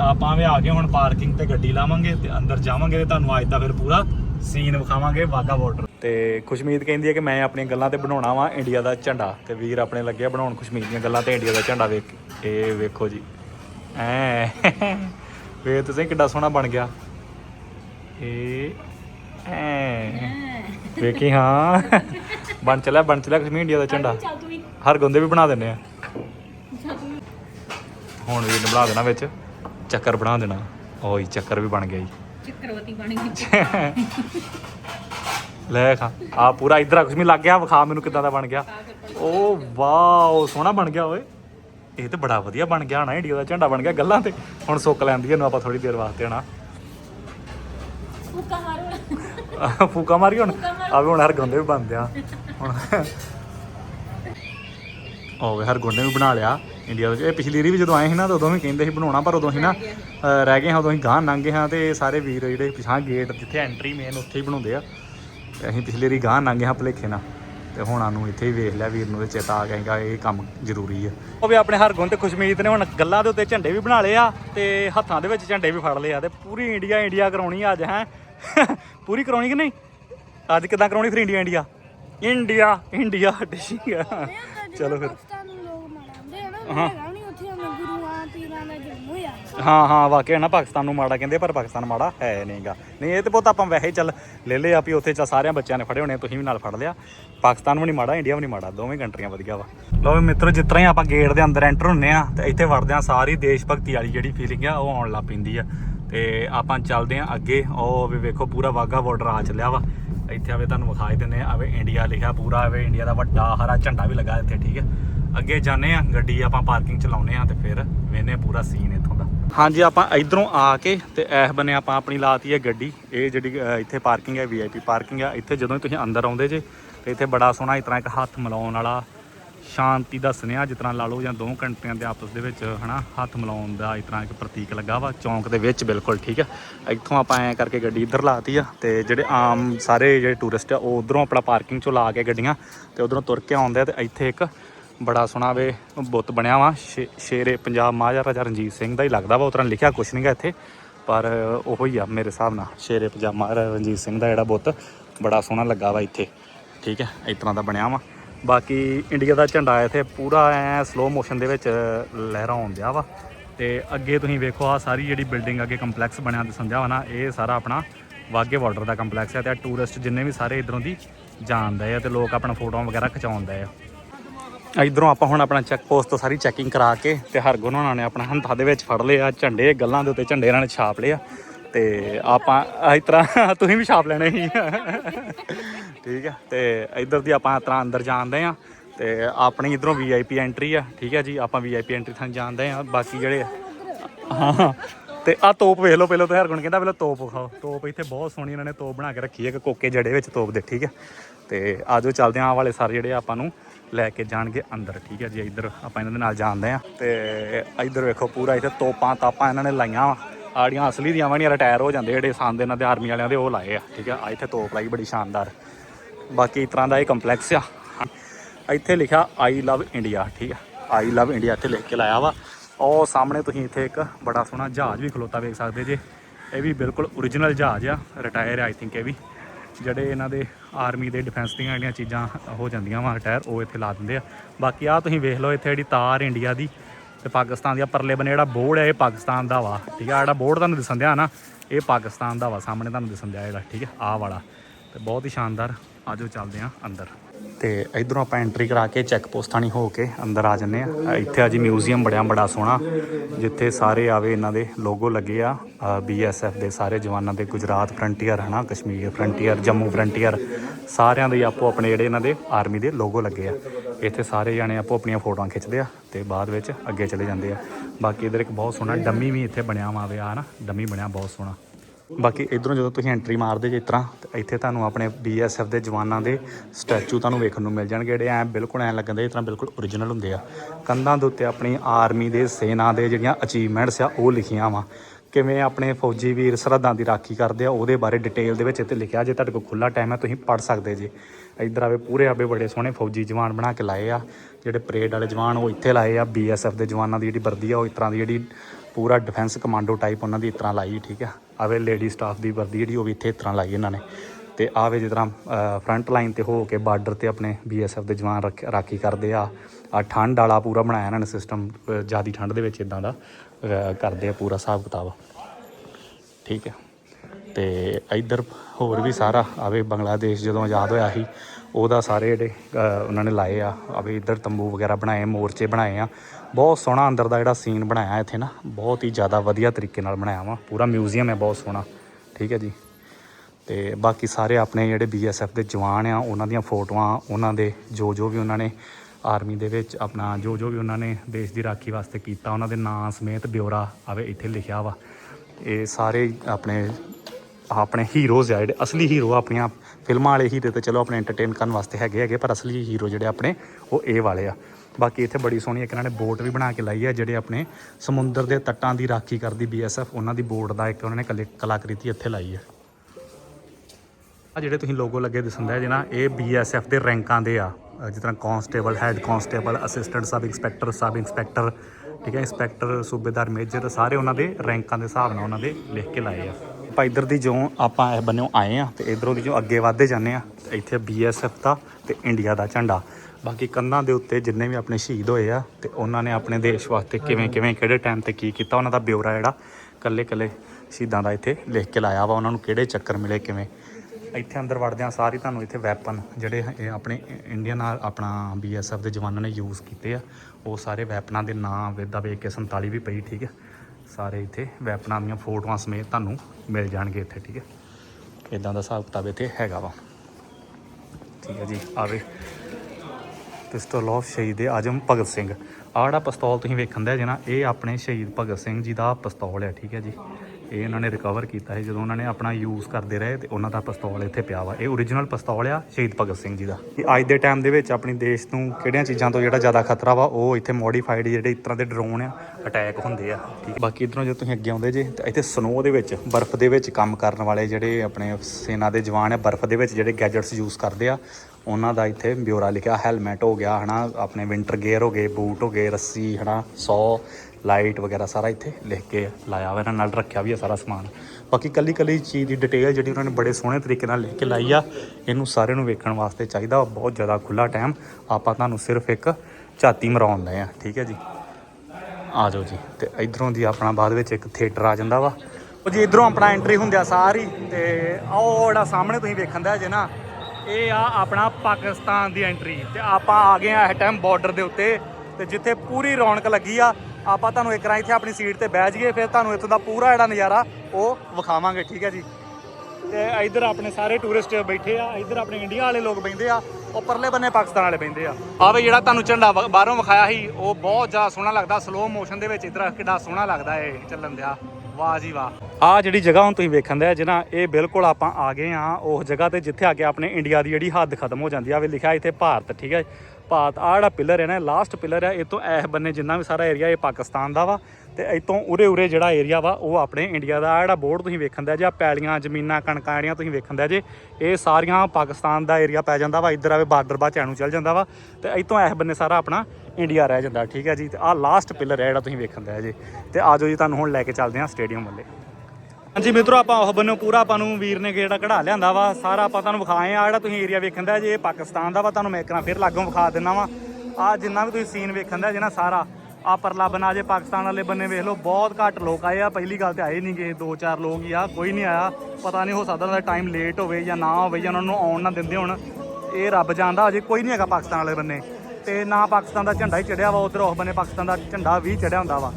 ਆਪਾਂ ਵੀ ਆ ਗਏ ਹੁਣ ਪਾਰਕਿੰਗ ਤੇ ਗੱਡੀ ਲਾਵਾਂਗੇ ਤੇ ਅੰਦਰ ਜਾਵਾਂਗੇ ਤੇ ਤੁਹਾਨੂੰ ਅੱਜ ਦਾ ਫਿਰ ਪੂਰਾ ਸੀਨ ਵਿਖਾਵਾਂਗੇ ਵਾਗਾ ਬਾਰਡਰ ਤੇ ਖੁਸ਼ਮੀਤ ਕਹਿੰਦੀ ਹੈ ਕਿ ਮੈਂ ਆਪਣੀਆਂ ਗੱਲਾਂ ਤੇ ਬਣਾਉਣਾ ਵਾ ਇੰਡੀਆ ਦਾ ਝੰਡਾ। ਤੇ ਵੀਰ ਆਪਣੇ ਲੱਗਿਆ ਬਣਾਉਣ ਖੁਸ਼ਮੀਤ ਦੀਆਂ ਗੱਲਾਂ ਤੇ ਇੰਡੀਆ ਦਾ ਝੰਡਾ ਵੇਖ ਇਹ ਵੇਖੋ ਜੀ। ਐ। ਵੇ ਤੁਸੀਂ ਕਿੱਡਾ ਸੋਹਣਾ ਬਣ ਗਿਆ। ਇਹ ਐ। ਵੇਖੀ ਹਾਂ। ਬਣ ਚਲਿਆ ਬਣ ਚਲਿਆ ਕਸ਼ਮੀਰ ਇੰਡੀਆ ਦਾ ਝੰਡਾ। ਹਰ ਗੁੰਦੇ ਵੀ। ਬਣਾ ਦਿੰਨੇ ਆ। ਹੁਣ ਵੀ ਬਣਾ ਦੇਣਾ ਵਿੱਚ। ਚੱਕਰ ਬਣਾ ਦੇਣਾ। ਓਏ ਚੱਕਰ ਵੀ ਬਣ ਗਿਆ ਜੀ। ਚੱਕਰਵਤੀ ਬਣ ਗਈ। ਲੈ ਖਾ ਆ ਪੂਰਾ ਇਧਰ ਆ ਕੁਛ ਵੀ ਲੱਗ ਗਿਆ ਵਿਖਾ ਮੈਨੂੰ ਕਿਦਾਂ ਦਾ ਬਣ ਗਿਆ। ਓ ਵਾਓ ਸੋਹਣਾ ਬਣ ਗਿਆ ਓਏ। ਇਹ ਤੇ ਬੜਾ ਵਧੀਆ ਬਣ ਗਿਆ ਹਣਾ ਇੰਡੀਆ ਦਾ ਝੰਡਾ ਬਣ ਗਿਆ ਗੱਲਾਂ ਤੇ। ਹੁਣ ਸੁੱਕ ਲੈਂਦੀ ਇਹਨੂੰ ਆਪਾਂ ਥੋੜੀ ਦੇਰ ਵਾਸਤੇ ਹਨਾ। ਫੂਕਾ ਮਾਰੋ। ਫੂਕਾ ਮਾਰੀ। ਹੁਣ ਆਵੇ ਹੁਣ ਹਰ ਗੋਂਦੇ ਵੀ ਬਣਦੇ ਆ। ਹੁਣ ਓਏ ਹਰ ਗੋਂਡੇ ਵੀ ਬਣਾ ਲਿਆ ਇੰਡੀਆ ਵਿੱਚ। ਇਹ ਪਿਛਲੀ ਵਾਰੀ ਵੀ ਜਦੋਂ ਆਏ ਸੀ ਨਾ ਤਾਂ ਉਦੋਂ ਵੀ ਕਹਿੰਦੇ ਸੀ ਬਣਾਉਣਾ ਪਰ ਉਦੋਂ ਹੀ ਨਾ ਰਹਿ ਗਏ। ਹਾਂ ਉਦੋਂ ਹੀ ਗਾਂ ਲੰਘ ਹਾਂ ਤੇ ਸਾਰੇ ਵੀਰ ਜਿਹੜੇ ਪਿਛਾਂ ਗੇਟ ਜਿੱਥੇ ਐਂਟਰੀ ਮੇਨ ਉੱਥੇ ਹੀ ਬਣਾਉਂਦੇ ਆ। ਅਸੀਂ ਪਿਛਲੀ ਵਾਰੀ ਗਾਂ ਲੰਘ ਹਾਂ ਭਲੇਖੇ ਨਾਲ। ਤੇ ਹੁਣ ਸਾਨੂੰ ਇੱਥੇ ਹੀ ਵੇਖ ਲਿਆ ਵੀਰ ਨੂੰ ਤੇ ਚੇਤਾ ਆ ਗਿਆ ਇਹ ਕੰਮ ਜ਼ਰੂਰੀ ਆ। ਉਹ ਵੀ ਆਪਣੇ ਹਰਗੁਣ ਤੇ ਖੁਸ਼ਮੀਤ ਨੇ ਹੁਣ ਗੱਲਾਂ ਦੇ ਉੱਤੇ ਝੰਡੇ ਵੀ ਬਣਾ ਲਏ ਆ ਤੇ ਹੱਥਾਂ ਦੇ ਵਿੱਚ ਝੰਡੇ ਵੀ ਫੜ ਲਏ ਆ ਤੇ ਪੂਰੀ ਇੰਡੀਆ ਇੰਡੀਆ ਕਰਾਉਣੀ ਆ ਅੱਜ ਹੈ? ਪੂਰੀ ਕਰਾਉਣੀ ਕਿ ਨਹੀਂ? ਅੱਜ ਕਿਦਾਂ ਕਰਾਉਣੀ ਫਿਰ ਇੰਡੀਆ ਇੰਡੀਆ? ਇੰਡੀਆ ਇੰਡੀਆ ਠੀਕ ਆ ਚਲੋ ਫਿਰ। ਪਾਕਿਸਤਾਨ ਨੂੰ ਲੋਕ ਮਾਣਦੇ ਆ ਨਾ ਹੈਗਾ ਨਹੀਂ ਉੱਥੇ ਉਹਨਾਂ ਗੁਰੂਆਂ ਪੀਰਾਂ ਦਾ ਜਨਮ ਹੋਇਆ ਹਾਂ ਹਾਂ, ਵਾਕਿਆ ਨਾ ਪਾਕਿਸਤਾਨ ਨੂੰ ਮਾੜਾ ਕਹਿੰਦੇ ਪਰ ਪਾਕਿਸਤਾਨ ਮਾੜਾ ਹੈ ਨਹੀਂਗਾ। ਨਹੀਂ, ਇਹ ਤੇ ਪੁੱਤ ਆਪਾਂ ਵੈਸੇ ਹੀ ਚੱਲ ਲੈ ਲਏ ਆ ਵੀ ਉੱਥੇ ਚਾ ਸਾਰਿਆਂ ਬੱਚਿਆਂ ਨੇ ਫੜੇ ਹੋਣੇ ਤੁਸੀਂ ਵੀ ਨਾਲ ਫੜ ਲਿਆ। ਪਾਕਿਸਤਾਨ ਵੀ ਨਹੀਂ ਮਾੜਾ, ਇੰਡੀਆ ਵੀ ਨਹੀਂ ਮਾੜਾ, ਦੋਵੇਂ ਕੰਟਰੀਆਂ ਵਧੀਆ ਵਾ। ਲੋ ਵੀ ਮਿੱਤਰੋ, ਜਿਸ ਤਰ੍ਹਾਂ ਹੀ ਆਪਾਂ ਗੇਟ ਦੇ ਅੰਦਰ ਐਂਟਰ ਹੁੰਨੇ ਆ, ਤੇ ਇੱਥੇ ਵੜਦੇ ਆ ਸਾਰੀ ਦੇਸ਼ ਭਗਤੀ ਵਾਲੀ ਜਿਹੜੀ ਫੀਲਿੰਗ ਆ, ਉਹ ਆਉਣ ਲੱਗ ਪੈਂਦੀ ਆ। ਤੇ ਆਪਾਂ ਚੱਲਦੇ ਆ ਅੱਗੇ, ਉਹ ਵੀ ਵੇਖੋ ਪੂਰਾ ਵਾਗਾ ਬਾਰਡਰ ਆ ਚੱਲਿਆ ਵਾ। ਇੱਥੇ ਆਵੇ ਤੁਹਾਨੂੰ ਵਿਖਾਈ ਦਿੰਨੇ ਆ, ਆਵੇ ਇੰਡੀਆ ਲਿਖਿਆ ਪੂਰਾ, ਆਵੇ ਇੰਡੀਆ ਦਾ ਵੱਡਾ ਹਰਾ ਝੰਡਾ ਵੀ ਲੱਗਾ ਇੱਥੇ, ਠੀਕ ਹੈ ਅੱਗੇ ਜਾਂਦੇ ਆ, ਗੱਡੀ ਆਪਾਂ ਪਾਰਕਿੰਗ ਚ ਲਾਉਨੇ ਆ, ਤੇ ਫਿਰ ਵੇਨੇ ਪੂਰਾ ਸੀਨ ਇੱਥੋਂ। ਹਾਂਜੀ, ਆਪਾਂ ਇਧਰੋਂ ਆ ਕੇ ਤੇ ਐਸ ਬੰਨੇ ਆਪਾਂ ਆਪਣੀ ਲਾਤੀ ਹੈ ਗੱਡੀ। ਇਹ ਜਿਹੜੀ ਇੱਥੇ ਪਾਰਕਿੰਗ ਹੈ ਵੀਆਈਪੀ ਪਾਰਕਿੰਗ ਹੈ। ਇੱਥੇ ਜਦੋਂ ਹੀ ਤੁਸੀਂ ਅੰਦਰ ਆਉਂਦੇ ਜੇ, ਤੇ ਇੱਥੇ ਬੜਾ ਸੋਹਣਾ ਇਸ ਤਰ੍ਹਾਂ ਇੱਕ ਹੱਥ ਮਿਲਾਉਣ ਵਾਲਾ ਸ਼ਾਂਤੀ ਦਾ ਸੁਨੇਹਾ, ਜਿਸ ਤਰ੍ਹਾਂ ਲਾ ਲਓ ਜਾਂ ਦੋ ਘੰਟਿਆਂ ਦੇ ਆਪਸ ਦੇ ਵਿੱਚ, ਹਨਾ, ਹੱਥ ਮਿਲਾਉਣ ਦਾ ਇਸ ਤਰ੍ਹਾਂ ਇੱਕ ਪ੍ਰਤੀਕ ਲੱਗਾ ਵਾ, ਚੌਂਕ ਦੇ ਵਿੱਚ, ਬਿਲਕੁਲ, ਠੀਕ ਹੈ। ਇੱਥੋਂ ਆਪਾਂ ਐਂ ਕਰਕੇ ਗੱਡੀ ਇੱਧਰ ਲਾਤੀ ਆ, ਤੇ ਜਿਹੜੇ ਆਮ ਸਾਰੇ ਜਿਹੜੇ ਟੂਰਿਸਟ ਆ, ਉਹ ਉਧਰੋਂ ਆਪਣਾ ਪਾਰਕਿੰਗ ਚੋਂ ਲਾ ਕੇ ਗੱਡੀਆਂ, ਤੇ ਉਧਰੋਂ ਤੁਰ ਕੇ ਆਉਂਦੇ ਆ, ਤੇ ਇੱਥੇ ਇੱਕ ਬੜਾ ਸੋਹਣਾ ਵੇ ਬੁੱਤ ਬਣਿਆ ਵਾ। ਸ਼ੇ- ਸ਼ੇਰੇ ਪੰਜਾਬ ਮਹਾਰਾਜਾ ਰਣਜੀਤ ਸਿੰਘ ਦਾ ਹੀ ਲੱਗਦਾ ਵਾ ਉਤਰਾਂ ਲਿਖਿਆ ਕੁਛ ਨਹੀਂਗਾ ਇੱਥੇ, ਪਰ ਉਹੋ ਹੀ ਆ ਮੇਰੇ ਹਿਸਾਬ ਨਾਲ, ਸ਼ੇਰੇ ਪੰਜਾਬ ਮਹਾਰਾਜਾ ਰਣਜੀਤ ਸਿੰਘ ਦਾ ਜਿਹੜਾ ਬੁੱਤ ਬੜਾ ਸੋਹਣਾ ਲੱਗਾ ਵਾ ਇੱਥੇ, ਠੀਕ ਹੈ, ਇਸ ਤਰ੍ਹਾਂ ਦਾ ਬਣਿਆ ਵਾ। ਬਾਕੀ ਇੰਡੀਆ ਦਾ ਝੰਡਾ ਇੱਥੇ ਪੂਰਾ ਐ ਸਲੋ ਮੋਸ਼ਨ ਦੇ ਵਿੱਚ ਲਹਿਰਾਉਣ ਦਿਆ ਵਾ। ਤੇ ਅੱਗੇ ਤੁਸੀਂ ਵੇਖੋ ਆ ਸਾਰੀ ਜਿਹੜੀ ਬਿਲਡਿੰਗ ਅੱਗੇ ਕੰਪਲੈਕਸ ਬਣਿਆ ਦਿਸਣ ਦਿਆ ਵਾ ਨਾ, ਇਹ ਸਾਰਾ ਆਪਣਾ ਵਾਗੇ ਬਾਰਡਰ ਦਾ ਕੰਪਲੈਕਸ ਹੈ ਤੇ ਟੂਰਿਸਟ ਜਿੰਨੇ ਵੀ ਸਾਰੇ ਇਧਰੋਂ ਦੀ ਜਾਣਦੇ ਆ ਤੇ ਲੋਕ ਆਪਣਾ ਫੋਟੋਆਂ ਵਗੈਰਾ ਖਿਚਾਉਂਦੇ ਆ। ਇਧਰੋਂ ਆਪਾਂ ਹੁਣ ਆਪਣਾ ਚੈੱਕ ਪੋਸਟ ਤੋਂ ਸਾਰੀ ਚੈਕਿੰਗ ਕਰਾ ਕੇ ਤੇ ਹਰਗੁਣ ਉਹਨਾਂ ਨੇ ਆਪਣਾ ਹੰਥਾਂ ਦੇ ਵਿੱਚ ਫੜ ਲਿਆ, ਝੰਡੇ ਗੱਲਾਂ ਦੇ ਉੱਤੇ ਝੰਡੇ ਇਹਨਾਂ ਨੇ ਛਾਪ ਲਿਆ ਤੇ ਆਪਾਂ ਇਸ ਤਰ੍ਹਾਂ ਤੁਸੀਂ ਵੀ ਛਾਪ ਲੈਣੇ ਸੀ। ਠੀਕ ਹੈ ਤੇ ਇਧਰ ਦੀ ਆਪਾਂ ਇਸ ਤਰ੍ਹਾਂ ਅੰਦਰ ਜਾਣਦੇ ਆ ਤੇ ਆਪਣੀ ਇਧਰੋਂ ਵੀਆਈਪੀ ਐਂਟਰੀ ਆ, ਠੀਕ ਹੈ ਜੀ, ਆਪਾਂ ਵੀਆਈਪੀ ਐਂਟਰੀ ਥਾਂ ਜਾਣਦੇ ਆ, ਬਾਕੀ ਜਿਹੜੇ ਹਾਂ, ਤੇ ਆ ਤੋਪ ਵੇਖ ਲਓ ਪਹਿਲਾਂ ਤਾਂ ਹਰਗੁਣ ਕਹਿੰਦਾ ਪਹਿਲਾਂ ਤੋਪ ਵਿਖਾਓ, ਤੋਪ ਇੱਥੇ ਬਹੁਤ ਸੋਹਣੀ ਇਹਨਾਂ ਨੇ ਤੋਪ ਬਣਾ ਕੇ ਰੱਖੀ ਹੈ ਕਿ ਕੋਕੇ ਜੜੇ ਵਿੱਚ ਤੋਪ ਦੇ, ਠੀਕ ਹੈ ਤੇ ਆਜੋ ਚੱਲਦੇ ਆ ਆਹ ਵਾਲੇ ਸਾਰੇ ਜਿਹੜੇ ਆਪਾਂ ਨੂੰ ਲੈ ਕੇ ਜਾਣਗੇ ਅੰਦਰ, ਠੀਕ ਹੈ ਜੀ? ਇੱਧਰ ਆਪਾਂ ਇਹਨਾਂ ਦੇ ਨਾਲ ਜਾਣਦੇ ਆ ਤੇ ਇੱਧਰ ਵੇਖੋ ਪੂਰਾ ਇੱਥੇ ਤੋਪਾਂ ਤਾਪਾਂ ਇਹਨਾਂ ਨੇ ਲਾਈਆਂ ਵਾ। ਆੜੀਆਂ ਅਸਲੀ ਦੀਆਂ ਵਾਣੀਆਂ ਰਿਟਾਇਰ ਹੋ ਜਾਂਦੇ ਜਿਹੜੇ ਸੰਦ ਇਹਨਾਂ ਦੇ ਆਰਮੀ ਵਾਲਿਆਂ ਦੇ ਉਹ ਲਾਏ ਆ, ਠੀਕ ਹੈ? ਆ ਇੱਥੇ ਤੋਪ ਲਾਈ ਬੜੀ ਸ਼ਾਨਦਾਰ। ਬਾਕੀ ਇਸ ਤਰ੍ਹਾਂ ਦਾ ਇਹ ਕੰਪਲੈਕਸ ਆ। ਇੱਥੇ ਲਿਖਿਆ ਆਈ ਲਵ ਇੰਡੀਆ ਠੀਕ ਆ ਆਈ ਲਵ ਇੰਡੀਆ ਇੱਥੇ ਲਿਖ ਕੇ ਲਾਇਆ ਵਾ। ਉਹ ਸਾਹਮਣੇ ਤੁਸੀਂ ਇੱਥੇ ਇੱਕ ਬੜਾ ਸੋਹਣਾ ਜਹਾਜ਼ ਵੀ ਖਲੋਤਾ ਵੇਖ ਸਕਦੇ ਜੇ। ਇਹ ਵੀ ਬਿਲਕੁਲ origignal ਜਹਾਜ਼ ਆ ਰਿਟਾਇਰ ਆਈ ਥਿੰਕ ਇਹ ਵੀ। ਜਿਹੜੇ ਇਹਨਾਂ ਦੇ ਆਰਮੀ ਦੇ ਡਿਫੈਂਸ ਦੀਆਂ ਜਿਹੜੀਆਂ ਚੀਜ਼ਾਂ ਹੋ ਜਾਂਦੀਆਂ ਵਾ, ਰਿਟਾਇਰ, ਉਹ ਇੱਥੇ ਲਾ ਦਿੰਦੇ ਆ। ਬਾਕੀ ਆ ਤੁਸੀਂ ਵੇਖ ਲਓ ਇੱਥੇ ਜਿਹੜੀ ਤਾਰ ਇੰਡੀਆ ਦੀ ਤੇ ਪਾਕਿਸਤਾਨ ਦੀ ਪਰਲੇ ਬਨੇ ਜਿਹੜਾ ਬੋਰਡ ਹੈ ਇਹ ਪਾਕਿਸਤਾਨ ਦਾ ਵਾ, ਠੀਕ ਆ? ਜਿਹੜਾ ਬੋਰਡ ਤੁਹਾਨੂੰ ਦਿਸਣ ਦਿਆ ਨਾ, ਇਹ ਪਾਕਿਸਤਾਨ ਦਾ ਵਾ, ਸਾਹਮਣੇ ਤੁਹਾਨੂੰ ਦਿਸਣ ਦਿਆ ਜਿਹੜਾ ਠੀਕ ਹੈ ਆਹ ਵਾਲਾ। ਤੇ ਬਹੁਤ ਹੀ ਸ਼ਾਨਦਾਰ। ਆਜੋ ਚੱਲਦੇ ਆ ਅੰਦਰ। ਤੇ ਇਧਰੋਂ ਆਪਾਂ ਐਂਟਰੀ ਕਰਾ ਕੇ ਚੈੱਕ ਪੋਸਟਾਂ ਨਹੀਂ ਹੋ ਕੇ ਅੰਦਰ ਆ ਜੰਨੇ ਆ ਇੱਥੇ ਅੱਜ ਮਿਊਜ਼ੀਅਮ ਬੜਿਆ ਬੜਾ ਸੋਹਣਾ, ਜਿੱਥੇ ਸਾਰੇ ਆਵੇ ਇਹਨਾਂ ਦੇ ਲੋਗੋ ਲੱਗੇ ਆ ਬੀਐਸਐਫ ਦੇ ਸਾਰੇ ਜਵਾਨਾਂ ਦੇ, ਗੁਜਰਾਤ ਫਰੰਟੀਅਰ ਹਨਾ, ਕਸ਼ਮੀਰ ਫਰੰਟੀਅਰ ਜੰਮੂ ਫਰੰਟੀਅਰ ਸਾਰਿਆਂ ਦੇ ਆਪੋ ਆਪਣੇ ਜਿਹੜੇ ਇਹਨਾਂ ਦੇ ਆਰਮੀ ਦੇ ਲੋਗੋ ਲੱਗੇ ਆ। ਇੱਥੇ ਸਾਰੇ ਜਾਣੇ ਆਪੋ ਆਪਣੀਆਂ ਫੋਟੋਆਂ ਖਿੱਚਦੇ ਆ ਤੇ ਬਾਅਦ ਵਿੱਚ ਅੱਗੇ ਚਲੇ ਜਾਂਦੇ ਆ। ਬਾਕੀ ਇਧਰ ਇੱਕ ਬਹੁਤ ਸੋਹਣਾ ਡੰਮੀ ਵੀ ਇੱਥੇ ਬਣਿਆ ਵਾ ਵੇ ਆ ਨਾ ਡੰਮੀ ਬਣਿਆ ਬਹੁਤ ਸੋਹਣਾ। ਬਾਕੀ ਇਧਰੋਂ ਜਦੋਂ ਤੁਸੀਂ ਐਂਟਰੀ ਮਾਰਦੇ ਜੇ ਇਸ ਤਰ੍ਹਾਂ, ਤੇ ਇੱਥੇ ਤੁਹਾਨੂੰ ਆਪਣੇ ਬੀਐਸਐਫ ਦੇ ਜਵਾਨਾਂ ਦੇ ਸਟੈਚੂ ਤੁਹਾਨੂੰ ਵੇਖਣ ਨੂੰ ਮਿਲ ਜਾਣਗੇ। ਜਿਹੜੇ ਐ ਬਿਲਕੁਲ ਐ ਲੱਗਦੇ, ਇਸ ਤਰ੍ਹਾਂ ਬਿਲਕੁਲ ਓਰੀਜਨਲ ਹੁੰਦੇ ਆ। ਕੰਧਾਂ ਦੇ ਉੱਤੇ ਆਪਣੀ ਆਰਮੀ ਦੇ ਸੈਨਾ ਦੇ ਜਿਹੜੀਆਂ ਅਚੀਵਮੈਂਟਸ ਆ, ਉਹ ਲਿਖੀਆਂ ਵਾ। ਕਿਵੇਂ ਆਪਣੇ ਫੌਜੀ ਵੀਰ ਸਰਹੱਦਾਂ ਦੀ ਰਾਖੀ ਕਰਦੇ ਆ, ਉਹਦੇ ਬਾਰੇ ਡਿਟੇਲ ਦੇ ਵਿੱਚ ਇੱਥੇ ਲਿਖਿਆ। ਜੇ ਤੁਹਾਡੇ ਕੋਲ ਖੁੱਲਾ ਟਾਈਮ ਹੈ, ਤੁਸੀਂ ਪੜ੍ਹ ਸਕਦੇ ਜੇ। ਇੱਧਰ ਆਵੇ, ਪੂਰੇ ਆਵੇ ਬੜੇ ਸੋਹਣੇ ਫੌਜੀ ਜਵਾਨ ਬਣਾ ਕੇ ਲਾਏ ਆ। ਜਿਹੜੇ ਪਰੇਡ ਵਾਲੇ ਜਵਾਨ, ਉਹ ਇੱਥੇ ਲਾਏ ਆ। ਬੀਐਸਐਫ ਦੇ ਜਵਾਨਾਂ ਦੀ ਜਿਹੜੀ ਵਰਦੀ ਆ, ਉਹ ਇਸ ਤਰ੍ਹਾਂ ਦੀ ਜਿਹੜੀ ਪੂਰਾ ਡਿਫੈਂਸ ਕਮਾਂਡੋ ਟਾਈਪ ਉਹਨਾਂ ਦੀ ਇਸ ਤਰ੍ਹਾਂ ਲਾਈ, ਠੀਕ ਆ? ਆਵੇ ਲੇਡੀ ਸਟਾਫ ਦੀ ਵਰਦੀ ਜਿਹੜੀ ਉਹ ਵੀ ਇੱਥੇ ਇਸ ਤਰ੍ਹਾਂ ਲਾਈ ਇਹਨਾਂ ਨੇ। ਤੇ ਆਵੇ ਜਿਸ ਤਰ੍ਹਾਂ ਫਰੰਟ ਲਾਈਨ ਤੇ ਹੋ ਕੇ ਬਾਰਡਰ ਤੇ ਆਪਣੇ ਬੀਐਸਐਫ ਦੇ ਜਵਾਨ ਰੱਖ- ਰਾਖੀ ਕਰਦੇ ਆ। ਆ ਠੰਡ ਵਾਲਾ ਪੂਰਾ ਬਣਾਇਆ ਇਹਨਾਂ ਨੇ ਸਿਸਟਮ ਜਿਆਦੀ ਠੰਡ ਦੇ ਵਿੱਚ ਇਦਾਂ ਦਾ ਕਰਦੇ ਆ ਪੂਰਾ ਹਿਸਾਬ ਕਿਤਾਬ। ਠੀਕ ਹੈ ਤੇ ਇੱਧਰ ਹੋਰ ਵੀ ਸਾਰਾ ਆਵੇ ਬੰਗਲਾਦੇਸ਼ ਜਦੋਂ ਆਜ਼ਾਦ ਹੋਇਆ ਸੀ ਉਹਦਾ ਸਾਰੇ ਜਿਹੜੇ ਉਹਨਾਂ ਨੇ ਲਾਏ ਆ। ਆਵੇ ਇੱਧਰ ਤੰਬੂ ਵਗੈਰਾ ਬਣਾਏ, ਮੋਰਚੇ ਬਣਾਏ ਆ। ਬਹੁਤ ਸੋਹਣਾ ਅੰਦਰ ਦਾ ਜਿਹੜਾ ਸੀਨ ਬਣਾਇਆ ਇੱਥੇ ਨਾ, ਬਹੁਤ ਹੀ ਜ਼ਿਆਦਾ ਵਧੀਆ ਤਰੀਕੇ ਨਾਲ ਬਣਾਇਆ ਵਾ। ਪੂਰਾ ਮਿਊਜ਼ੀਅਮ ਹੈ, ਬਹੁਤ ਸੋਹਣਾ। ਠੀਕ ਹੈ ਜੀ। ਤੇ ਬਾਕੀ ਸਾਰੇ ਆਪਣੇ ਜਿਹੜੇ ਬੀਐਸਐਫ ਦੇ ਜਵਾਨ ਆ, ਉਹਨਾਂ ਦੀਆਂ ਫੋਟੋਆਂ, ਉਹਨਾਂ ਦੇ ਜੋ ਜੋ ਵੀ ਉਹਨਾਂ ਨੇ ਆਰਮੀ ਦੇ ਵਿੱਚ ਆਪਣਾ ਜੋ ਜੋ ਵੀ ਉਹਨਾਂ ਨੇ ਦੇਸ਼ ਦੀ ਰਾਖੀ ਵਾਸਤੇ ਕੀਤਾ, ਉਹਨਾਂ ਦੇ ਨਾਂ ਸਮੇਤ ਬਿਉਰਾ ਆਵੇ ਇੱਥੇ ਲਿਖਿਆ ਵਾ। ਇਹ ਸਾਰੇ ਆਪਣੇ ਆਪਣੇ ਹੀਰੋਜ਼ ਆ ਜਿਹੜੇ, ਅਸਲੀ ਹੀਰੋ ਆਪਣੀਆਂ ਫਿਲਮਾਂ ਵਾਲੇ ਹੀਰੋ ਤੇ ਚਲੋ ਆਪਣੇ ਐਂਟਰਟੇਨ ਕਰਨ ਵਾਸਤੇ ਹੈਗੇ ਹੈਗੇ, ਪਰ ਅਸਲੀ ਹੀਰੋ ਜਿਹੜੇ ਆਪਣੇ, ਉਹ ਇਹ ਵਾਲੇ ਆ। ਬਾਕੀ ਇੱਥੇ ਬੜੀ ਸੋਹਣੀ ਇੱਕ ਇਹਨਾਂ ਨੇ ਬੋਟ ਵੀ ਬਣਾ ਕੇ ਲਾਈ ਹੈ ਜਿਹੜੇ ਆਪਣੇ ਸਮੁੰਦਰ ਦੇ ਤੱਟਾਂ ਦੀ ਰਾਖੀ ਕਰਦੀ ਬੀਐਸਐਫ ਉਹਨਾਂ ਦੀ ਬੋਟ ਦਾ ਇੱਕ ਉਹਨਾਂ ਨੇ ਕਲੇ- ਕਲਾਕ੍ਰਿਤੀ ਇੱਥੇ ਲਾਈ ਹੈ ਆ ਜਿਹੜੇ ਤੁਸੀਂ ਲੋਗੋ ਲੱਗੇ ਦਿਸੰਦਾ ਹੈ ਜਨਾ ਇਹ ਬੀਐਸਐਫ ਦੇ ਰੈਂਕਾਂ ਦੇ ਆ। ਜਿਸ ਤਰ੍ਹਾਂ constable head constable assistant sub inspector sub inspector ਠੀਕ ਹੈ ਇੰਸਪੈਕਟਰ ਸੂਬੇਦਾਰ ਮੇਜਰ ਸਾਰੇ ਉਹਨਾਂ ਦੇ ਰੈਂਕਾਂ ਦੇ ਹਿਸਾਬ ਨਾਲ ਉਹਨਾਂ ਦੇ ਲਿਖ ਕੇ ਲਾਏ ਆ। ਆਪਾਂ ਇੱਧਰ ਦੀ ਜੋ ਆਪਾਂ ਇਹ ਬੰਨਿਓ ਆਏ ਆ ਤੇ ਇਧਰੋਂ ਦੀ ਜੋ ਅੱਗੇ ਵਧਦੇ ਜਾਂਦੇ ਆ, ਤੇ ਇੱਥੇ ਬੀਐਸਐਫ ਦਾ ਤੇ ਇੰਡੀਆ ਦਾ ਝੰਡਾ। ਬਾਕੀ ਕੰਧਾਂ ਦੇ ਉੱਤੇ ਜਿੰਨੇ ਵੀ ਆਪਣੇ ਸ਼ਹੀਦ ਹੋਏ ਆ ਤੇ ਉਹਨਾਂ ਨੇ ਆਪਣੇ ਦੇਸ਼ ਵਾਸਤੇ ਕਿਵੇਂ ਕਿਵੇਂ, ਕਿਹੜੇ ਟਾਈਮ ਤੇ ਕੀ ਕੀਤਾ, ਉਹਨਾਂ ਦਾ ਬਿਉਰਾ ਜਿਹੜਾ ਕੱਲੇ ਕੱਲੇ ਸ਼ਹੀਦਾਂ ਦਾ ਇੱਥੇ ਲਿਖ ਕੇ ਲਾਇਆ ਵਾ, ਉਹਨਾਂ ਨੂੰ ਕਿਹੜੇ ਚੱਕਰ ਮਿਲੇ, ਕਿਵੇਂ। ਇੱਥੇ ਅੰਦਰ ਵੜਦਿਆਂ ਸਾਰੀ ਤੁਹਾਨੂੰ ਇੱਥੇ ਵੈਪਨ ਜਿਹੜੇ ਇਹ ਆਪਣੇ ਇੰਡੀਅਨ ਨਾਲ ਆਪਣਾ ਬੀਐਸਐਫ ਦੇ ਜਵਾਨਾਂ ਨੇ ਯੂਜ਼ ਕੀਤੇ ਆ, ਉਹ ਸਾਰੇ ਵੈਪਨਾਂ ਦੇ ਨਾਂ, ਵਿਦਾ ਵੇਖ ਕੇ 47 ਵੀ ਪਈ, ਠੀਕ ਹੈ ਸਾਰੇ ਇੱਥੇ ਵੈਪਨਾਂ ਦੀਆਂ ਫੋਟੋਆਂ ਸਮੇਤ ਤੁਹਾਨੂੰ ਮਿਲ ਜਾਣਗੇ ਇੱਥੇ, ਠੀਕ ਹੈ? ਇਦਾਂ ਦਾ ਹਿਸਾਬ ਕਿਤਾਬ ਇੱਥੇ ਹੈਗਾ ਵਾ? ਠੀਕ ਹੈ ਜੀ, ਆਵੇ। ਪਿਸਟਲ ਆਫ ਸ਼ਹੀਦ ਆਜਮ ਭਗਤ ਸਿੰਘ। ਆਹ ਜਿਹੜਾ ਪਿਸਤੌਲ ਤੁਸੀਂ ਵੇਖਣ ਦਾ ਜਨਾ ਇਹ ਆਪਣੇ ਸ਼ਹੀਦ ਭਗਤ ਸਿੰਘ ਜੀ ਦਾ ਪਿਸਤੌਲ ਹੈ, ਠੀਕ ਹੈ ਜੀ। ਇਹ ਇਹਨਾਂ ਨੇ ਰਿਕਵਰ ਕੀਤਾ ਹੈ ਜਦੋਂ ਉਹਨਾਂ ਨੇ ਆਪਣਾ ਯੂਜ਼ ਕਰਦੇ ਰਹੇ ਤੇ ਉਹਨਾਂ ਦਾ ਪਿਸਤੌਲ ਇੱਥੇ ਪਿਆ ਵਾ। ਇਹ ਓਰੀਜਨਲ ਪਿਸਤੌਲ ਆ ਸ਼ਹੀਦ ਭਗਤ ਸਿੰਘ ਜੀ ਦਾ। ਕਿ ਅੱਜ ਦੇ ਟਾਈਮ ਦੇ ਵਿੱਚ ਆਪਣੀ ਦੇਸ਼ ਨੂੰ ਕਿਹੜੀਆਂ ਚੀਜ਼ਾਂ ਤੋਂ ਜਿਹੜਾ ਜ਼ਿਆਦਾ ਖਤਰਾ ਵਾ, ਉਹ ਇੱਥੇ ਮੋਡੀਫਾਈਡ ਜਿਹੜੇ ਇਸ ਤਰ੍ਹਾਂ ਦੇ ਡਰੋਨ ਆ ਅਟੈਕ ਹੁੰਦੇ ਆ। ਠੀਕ ਬਾਕੀ ਇਧਰੋਂ ਜੇ ਤੁਸੀਂ ਅੱਗੇ ਆਉਂਦੇ ਜੇ, ਤਾਂ ਇੱਥੇ ਸਨੋ ਦੇ ਵਿੱਚ, ਬਰਫ਼ ਦੇ ਵਿੱਚ ਕੰਮ ਕਰਨ ਵਾਲੇ ਜਿਹੜੇ ਆਪਣੇ ਸੈਨਾ ਦੇ ਜਵਾਨ ਆ, ਬਰਫ਼ ਦੇ ਵਿੱਚ ਜਿਹੜੇ ਗੈਜਟਸ ਯੂਜ਼ ਕਰਦੇ ਆ, ਉਹਨਾਂ ਦਾ ਇੱਥੇ ਬਿਉਰਾ ਲਿਖਿਆ ਹੈਲਮਟ ਹੋ ਗਿਆ, ਹਨਾ, ਆਪਣੇ ਵਿੰਟਰ ਗੇਅਰ ਹੋ ਗਏ ਬੂਟ ਹੋ ਗਏ, ਰੱਸੀ, ਹਨਾ 100 ਲਾਈਟ ਵਗੈਰਾ ਸਾਰਾ ਇੱਥੇ ਲਿਖ ਕੇ ਲਾਇਆ ਹੋਇਆ, ਇਹਨਾਂ ਨਾਲ ਰੱਖਿਆ ਵੀ ਆ ਸਾਰਾ ਸਮਾਨ। ਬਾਕੀ ਕੱਲੀ ਕੱਲੀ ਚੀਜ਼ ਦੀ ਡਿਟੇਲ ਜਿਹੜੀ ਉਹਨਾਂ ਨੇ ਬੜੇ ਸੋਹਣੇ ਤਰੀਕੇ ਨਾਲ ਲਿਖ ਕੇ ਲਾਈ ਆ, ਇਹਨੂੰ ਸਾਰਿਆਂ ਨੂੰ ਵੇਖਣ ਵਾਸਤੇ ਚਾਹੀਦਾ ਬਹੁਤ ਜ਼ਿਆਦਾ ਖੁੱਲਾ ਟਾਈਮ ਆਪਾਂ ਤੁਹਾਨੂੰ ਸਿਰਫ ਇੱਕ ਝਾਤੀ ਮਰਾਉਣ ਲਏ ਆ, ਠੀਕ ਹੈ ਜੀ? ਆ ਜਾਓ ਜੀ, ਤੇ ਇਧਰੋਂ ਦੀ ਆਪਣਾ ਬਾਅਦ ਵਿੱਚ ਇੱਕ ਥੀਏਟਰ ਆ ਜਾਂਦਾ ਵਾ। ਉਹ ਜੀ ਇਧਰੋਂ ਆਪਣਾ ਐਂਟਰੀ ਹੁੰਦਿਆ ਸਾਰੀ, ਤੇ ਉਹ ਜਿਹੜਾ ਸਾਹਮਣੇ ਤੁਸੀਂ ਵੇਖਣ ਦਾ ਜੇ ਨਾ, ਇਹ ਆ ਆਪਣਾ ਪਾਕਿਸਤਾਨ ਦੀ ਐਂਟਰੀ ਤੇ ਆਪਾਂ ਆ ਗਏ ਆ ਇਸ ਟਾਈਮ ਬਾਰਡਰ ਦੇ ਉੱਤੇ, ਤੇ ਜਿੱਥੇ ਪੂਰੀ ਰੌਣਕ ਲੱਗੀ ਆ ਆਪਾਂ ਤੁਹਾਨੂੰ ਇੱਕ ਰਾਂ ਇੱਥੇ ਆਪਣੀ ਸੀਟ ਤੇ ਬਹਿ ਜਾਈਏ, ਫਿਰ ਤੁਹਾਨੂੰ ਇੱਥੋਂ ਦਾ ਪੂਰਾ ਜਿਹੜਾ ਨਜ਼ਾਰਾ ਉਹ ਵਿਖਾਵਾਂਗੇ, ਠੀਕ ਹੈ ਜੀ? ਤੇ ਇਧਰ ਆਪਣੇ ਸਾਰੇ ਟੂਰਿਸਟ ਬੈਠੇ ਆ, ਇਧਰ ਆਪਣੇ ਇੰਡੀਆ ਵਾਲੇ ਲੋਕ ਬੈਠੇ ਆ, ਉਹ ਪਰਲੇ ਬੰਨੇ ਪਾਕਿਸਤਾਨ ਵਾਲੇ ਬੈਠੇ ਆ। ਆਵੇ ਜਿਹੜਾ ਤੁਹਾਨੂੰ ਝੰਡਾ ਬਾਹਰੋਂ ਵਿਖਾਇਆ ਸੀ, ਉਹ ਬਹੁਤ ਜ਼ਿਆਦਾ ਸੋਹਣਾ ਲੱਗਦਾ ਸਲੋ ਮੋਸ਼ਨ ਦੇ ਵਿੱਚ ਇਧਰ ਕਿੱਡਾ ਸੋਹਣਾ ਲੱਗਦਾ ਏ ਚੱਲਣ ਦਿਆ। ਵਾਹ ਜੀ ਵਾਹ। ਆ ਜਿਹੜੀ ਜਗ੍ਹਾ ਹੁਣ ਤੁਸੀਂ ਵੇਖਣ ਦੇ ਜਿਹਨਾਂ ਇਹ ਬਿਲਕੁਲ ਆਪਾਂ ਆ ਗਏ ਆ ਉਹ ਜਗ੍ਹਾ ਤੇ ਜਿੱਥੇ ਆ ਕੇ ਆਪਣੇ ਇੰਡੀਆ ਦੀ ਜਿਹੜੀ ਹੱਦ ਖਤਮ ਹੋ ਜਾਂਦੀ ਆ ਵੇ ਲਿਖਿਆ ਇੱਥੇ ਭਾਰਤ, ਠੀਕ ਹੈ ਭਾਰਤ ਆ ਜਿਹੜਾ ਪਿਲਰ ਹੈ ਨਾ ਲਾਸਟ ਪਿਲਰ ਹੈ, ਇਹ ਤੋਂ ਇਹ ਬੰਨੇ ਜਿੰਨਾ ਵੀ ਸਾਰਾ ਏਰੀਆ ਇਹ ਪਾਕਿਸਤਾਨ ਦਾ ਵਾ। ਤੇ ਇਤੋਂ ਉਰੇ ਉਰੇ ਜਿਹੜਾ ਏਰੀਆ ਵਾ, ਉਹ ਆਪਣੇ ਇੰਡੀਆ ਦਾ ਆ ਜਿਹੜਾ ਬੋਰਡ ਤੁਸੀਂ ਵੇਖਣ ਦਾ ਜਾਂ ਪੈਲੀਆਂ, ਜ਼ਮੀਨਾਂ, ਕਣਕਾਂ ਜਿਹੜੀਆਂ ਤੁਸੀਂ ਵੇਖਣ ਦਾ ਜੇ, ਇਹ ਸਾਰੀਆਂ ਪਾਕਿਸਤਾਨ ਦਾ ਏਰੀਆ ਪੈ ਜਾਂਦਾ ਵਾ। ਇੱਧਰ ਆਵੇ ਬਾਰਡਰ ਬਾਅਦ ਚੈਨੂ ਚੱਲ ਜਾਂਦਾ ਵਾ। ਤੇ ਇਤੋਂ ਇਸ ਬੰਨੇ ਸਾਰਾ ਆਪਣਾ ਇੰਡੀਆ ਰਹਿ ਜਾਂਦਾ, ਠੀਕ ਹੈ ਜੀ? ਤੇ ਆਹ ਲਾਸਟ ਪਿਲਰ ਹੈ ਜਿਹੜਾ ਤੁਸੀਂ ਵੇਖਣ ਦਾ ਜੇ। ਤੇ ਆਜੋ ਜੀ, ਤੁਹਾਨੂੰ ਹੁਣ ਲੈ ਕੇ ਚੱਲਦੇ ਹਾਂ ਸਟੇਡੀਅਮ ਵੱਲੇ। ਹਾਂਜੀ ਮਿੱਤਰੋ, ਆਪਾਂ ਉਹ ਬੰਨੋਂ ਪੂਰਾ ਆਪਾਂ ਨੂੰ ਵੀਰ ਨੇ ਜਿਹੜਾ ਕਢਾ ਲਿਆਂਦਾ ਵਾ। ਸਾਰਾ ਆਪਾਂ ਤੁਹਾਨੂੰ ਵਿਖਾਏ ਆ, ਜਿਹੜਾ ਤੁਸੀਂ ਏਰੀਆ ਵੇਖਣ ਦਾ ਜੇ ਇਹ ਪਾਕਿਸਤਾਨ ਦਾ ਵਾ, ਤੁਹਾਨੂੰ ਮੈਂ ਇੱਕ ਵਾਰ ਫਿਰ ਲਾਗੋਂ ਵਿਖਾ ਦਿੰਦਾ ਵਾ। ਆ ਜਿੰਨਾ ਵੀ ਤੁਸੀਂ ਸੀਨ ਵੇਖਣ ਦਾ ਜੇ ਨਾ ਸਾਰਾ, ਆ ਪਰਲਾ ਬਨਾ ਜੇ ਪਾਕਿਸਤਾਨ ਵਾਲੇ ਬੰਨੇ ਵੇਖ ਲਓ, ਬਹੁਤ ਘੱਟ ਲੋਕ ਆਏ ਆ। ਪਹਿਲੀ ਗੱਲ ਤੇ ਆਏ ਨਹੀਂ ਗਏ ਦੋ ਚਾਰ ਲੋਕ ਹੀ ਆ, ਕੋਈ ਨਹੀਂ ਆਇਆ। ਪਤਾ ਨਹੀਂ ਹੋ ਸਕਦਾ ਉਹਨਾਂ ਟਾਈਮ ਲੇਟ ਹੋਵੇ ਜਾਂ ਨਾ ਹੋਵੇ ਜਾਂ ਉਹਨਾਂ ਨੂੰ ਆਉਣ ਨਾ ਦਿੰਦੇ ਹੋਣ। ਇਹ ਰੱਬ ਜਾਣਦਾ ਅਜੇ ਕੋਈ ਨਹੀਂ ਹੈਗਾ ਪਾਕਿਸਤਾਨ ਵਾਲੇ ਬੰਨੇ। ਤੇ ਨਾ ਪਾਕਿਸਤਾਨ ਦਾ ਝੰਡਾ ਹੀ ਚੜਿਆ ਵਾ, ਉਧਰ ਉਸ ਬੰਨੇ ਪਾਕਿਸਤਾਨ ਦਾ ਝੰਡਾ ਵੀ ਚੜਿਆ ਹੁੰਦਾ ਵਾ।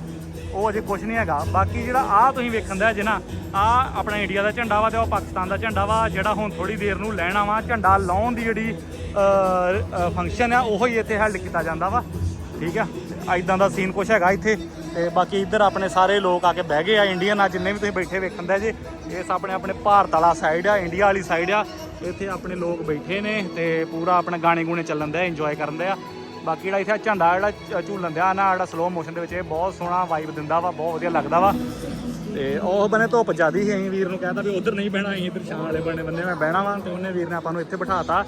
ਉਹ ਅਜੇ ਕੁਝ ਨਹੀਂ ਹੈਗਾ। ਬਾਕੀ ਜਿਹੜਾ ਆ ਤੁਸੀਂ ਵੇਖਣ ਦਾ ਜੇ ਨਾ ਆ ਆਪਣਾ ਇੰਡੀਆ ਦਾ ਝੰਡਾ ਵਾ ਤੇ ਉਹ ਪਾਕਿਸਤਾਨ ਦਾ ਝੰਡਾ ਵਾ, ਜਿਹੜਾ ਹੁਣ ਥੋੜੀ ਦੇਰ ਨੂੰ ਲੈਣਾ ਵਾ, ਝੰਡਾ ਲਾਉਣ ਦੀ ਜਿਹੜੀ ਫੰਕਸ਼ਨ ਆ, ਉਹੋ ਹੀ ਇੱਥੇ ਹੈਲਡ ਕੀਤਾ ਜਾਂਦਾ ਵਾ। ਠੀਕ ਆ? ਐਦਾਂ ਦਾ ਸੀਨ ਕੁਛ ਹੈਗਾ ਇੱਥੇ। ਤੇ ਬਾਕੀ ਇੱਧਰ ਆਪਣੇ ਸਾਰੇ ਲੋਕ ਆ ਕੇ ਬਹਿ ਗਏ ਆ ਇੰਡੀਅਨ ਆ, ਜਿੰਨੇ ਵੀ ਤੁਸੀਂ ਬੈਠੇ ਵੇਖਣ ਦਾ ਜੇ। ਇਸ ਆਪਣੇ ਆਪਣੇ ਭਾਰਤ ਵਾਲਾ ਸਾਈਡ ਆ ਇੰਡੀਆ ਵਾਲੀ ਸਾਈਡ ਆ। ਇੱਥੇ ਆਪਣੇ ਲੋਕ ਬੈਠੇ ਨੇ ਤੇ ਪੂਰਾ ਆਪਣੇ ਗਾਣੇ ਗੂਣੇ ਚੱਲਣ ਦਾ ਇੰਜੋਏ ਕਰਨ ਦਾ ਆ। ਬਾਕੀ ਜਿਹੜਾ ਇੱਥੇ ਝੰਡਾ ਜਿਹੜਾ ਝੂਲਣ ਦਿਆ ਨਾ, ਜਿਹੜਾ ਸਲੋ ਮੋਸ਼ਨ ਦੇ ਵਿੱਚ ਇਹ ਬਹੁਤ ਸੋਹਣਾ ਵਾਈਬ ਦਿੰਦਾ ਵਾ, ਬਹੁਤ ਵਧੀਆ ਲੱਗਦਾ ਵਾ। ਤੇ ਉਹ ਬਨੇ ਧੁੱਪ ਜ਼ਿਆਦੀ ਸੀ, ਅਸੀਂ ਵੀਰ ਨੂੰ ਕਹਿੰਦਾ ਵੀ ਉਧਰ ਨਹੀਂ ਬਹਿਣਾ, ਅਸੀਂ ਇੱਧਰ ਛਾਂ ਵਾਲੇ ਬਣੇ ਬੰਦੇ ਮੈਂ ਬਹਿਣਾ ਵਾ ਤੇ ਉਹਨੇ ਵੀਰ ਨੇ ਆਪਾਂ ਨੂੰ ਇੱਥੇ ਬਿਠਾਤਾ।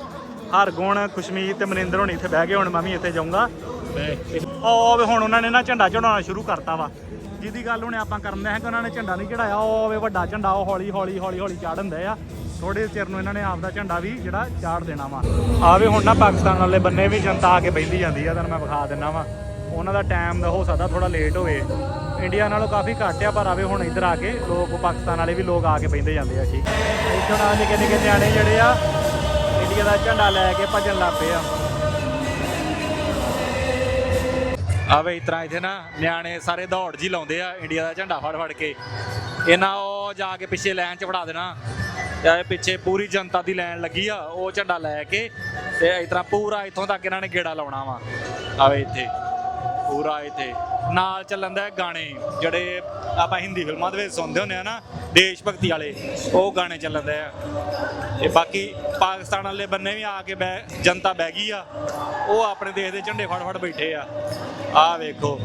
ਹਰਗੁਣ, ਖੁਸ਼ਮੀਤ ਤੇ ਮਨਿੰਦਰ ਹੋਣੀ ਇੱਥੇ ਬਹਿ ਗਏ, ਹੁਣ ਮੈਂ ਵੀ ਇੱਥੇ ਜਾਊਂਗਾ। ਉਹ ਵੇ ਹੁਣ ਉਹਨਾਂ ਨੇ ਨਾ ਝੰਡਾ ਚੜਾਉਣਾ ਸ਼ੁਰੂ ਕਰਤਾ ਵਾ। ਜਿਹਦੀ ਗੱਲ ਹੁਣੇ ਆਪਾਂ ਕਰਨ ਦੇ ਕਿ ਉਹਨਾਂ ਨੇ ਝੰਡਾ ਨਹੀਂ ਚੜਾਇਆ ਉਹ ਵੇ ਵੱਡਾ ਝੰਡਾ, ਉਹ ਹੌਲੀ ਹੌਲੀ ਹੌਲੀ ਹੌਲੀ ਚੜ੍ਹ ਹੁੰਦੇ ਆ। ਥੋੜੇ ਚਿਰ ਨੂੰ ਇਹਨਾਂ ਨੇ ਆਪਦਾ ਝੰਡਾ ਵੀ ਜਿਹੜਾ ਚਾੜ ਦੇਣਾ ਵਾ। ਆਵੇ ਹੁਣ ਨਾ ਪਾਕਿਸਤਾਨ ਵਾਲੇ ਬੰਨੇ ਵੀ ਜਨਤਾ ਆ ਕੇ ਬੈਠੀ ਜਾਂਦੀ ਆ, ਤੁਹਾਨੂੰ ਮੈਂ ਵਿਖਾ ਦਿੰਨਾ ਵਾ। ਉਹਨਾਂ ਦਾ ਟਾਈਮ ਦਾ ਹੋ ਸਕਦਾ ਥੋੜਾ ਲੇਟ ਹੋਵੇ। ਇੰਡੀਆ ਨਾਲੋਂ ਕਾਫੀ ਘੱਟ ਆ, ਪਰ ਆਵੇ ਹੁਣ ਇੱਧਰ ਆ ਕੇ ਲੋਕ, ਪਾਕਿਸਤਾਨ ਵਾਲੇ ਵੀ ਲੋਕ ਆ ਕੇ ਬੈਠੇ ਜਾਂਦੇ ਆ ਠੀਕ। ਇੱਥੋਂ ਨਾਲ ਨਿੱਕੇ ਨਿੱਕੇ ਨਿਆਣੇ ਜਿਹੜੇ ਆ ਇੰਡੀਆ ਦਾ ਝੰਡਾ ਲੈ ਕੇ ਭੱਜਣ ਲੱਗ ਪਏ ਆ। ਆਵੇ ਇਸ ਤਰ੍ਹਾਂ ਨਾ ਨਿਆਣੇ ਸਾਰੇ ਦੌੜ ਜੀ ਲਾਉਂਦੇ ਆ ਇੰਡੀਆ ਦਾ ਝੰਡਾ ਫੜ ਫੜ ਕੇ। ਇਹਨਾਂ ਉਹ ਜਾ ਕੇ ਪਿੱਛੇ ਲਾਈਨ 'ਚ ਫੜਾ ਦੇਣਾ। ਇਹ ਪਿੱਛੇ ਪੂਰੀ ਜਨਤਾ ਦੀ ਲਾਈਨ ਲੱਗੀ ਆ, ਉਹ ਝੰਡਾ ਲੈ ਕੇ ਤੇ ਇਸ ਤਰ੍ਹਾਂ ਪੂਰਾ ਇੱਥੋਂ ਤੱਕ ਇਹਨਾਂ ਨੇ ਗੇੜਾ ਲਾਉਣਾ ਵਾ। ਆਵੇ ਇੱਥੇ, ਪੂਰਾ ਇੱਥੇ। ਨਾਲ ਚੱਲਣ ਦਾ ਗਾਣੇ, ਜਿਹੜੇ ਆਪਾਂ ਹਿੰਦੀ ਫਿਲਮਾਂ ਦੇ ਵਿੱਚ ਸੁਣਦੇ ਹੁੰਦੇ ਆ ਨਾ, ਦੇਸ਼ ਭਗਤੀ ਵਾਲੇ, ਉਹ ਗਾਣੇ ਚੱਲਣ ਦੇ ਆ। ਤੇ ਬਾਕੀ ਪਾਕਿਸਤਾਨ ਵਾਲੇ ਬੰਨੇ ਵੀ ਆ ਕੇ ਬਹਿ, ਜਨਤਾ ਬਹਿ ਗਈ ਆ। ਉਹ ਆਪਣੇ ਦੇਸ਼ ਦੇ ਝੰਡੇ ਫੜ ਫੜ ਬੈਠੇ ਆ। ਆਹ ਵੇਖੋ,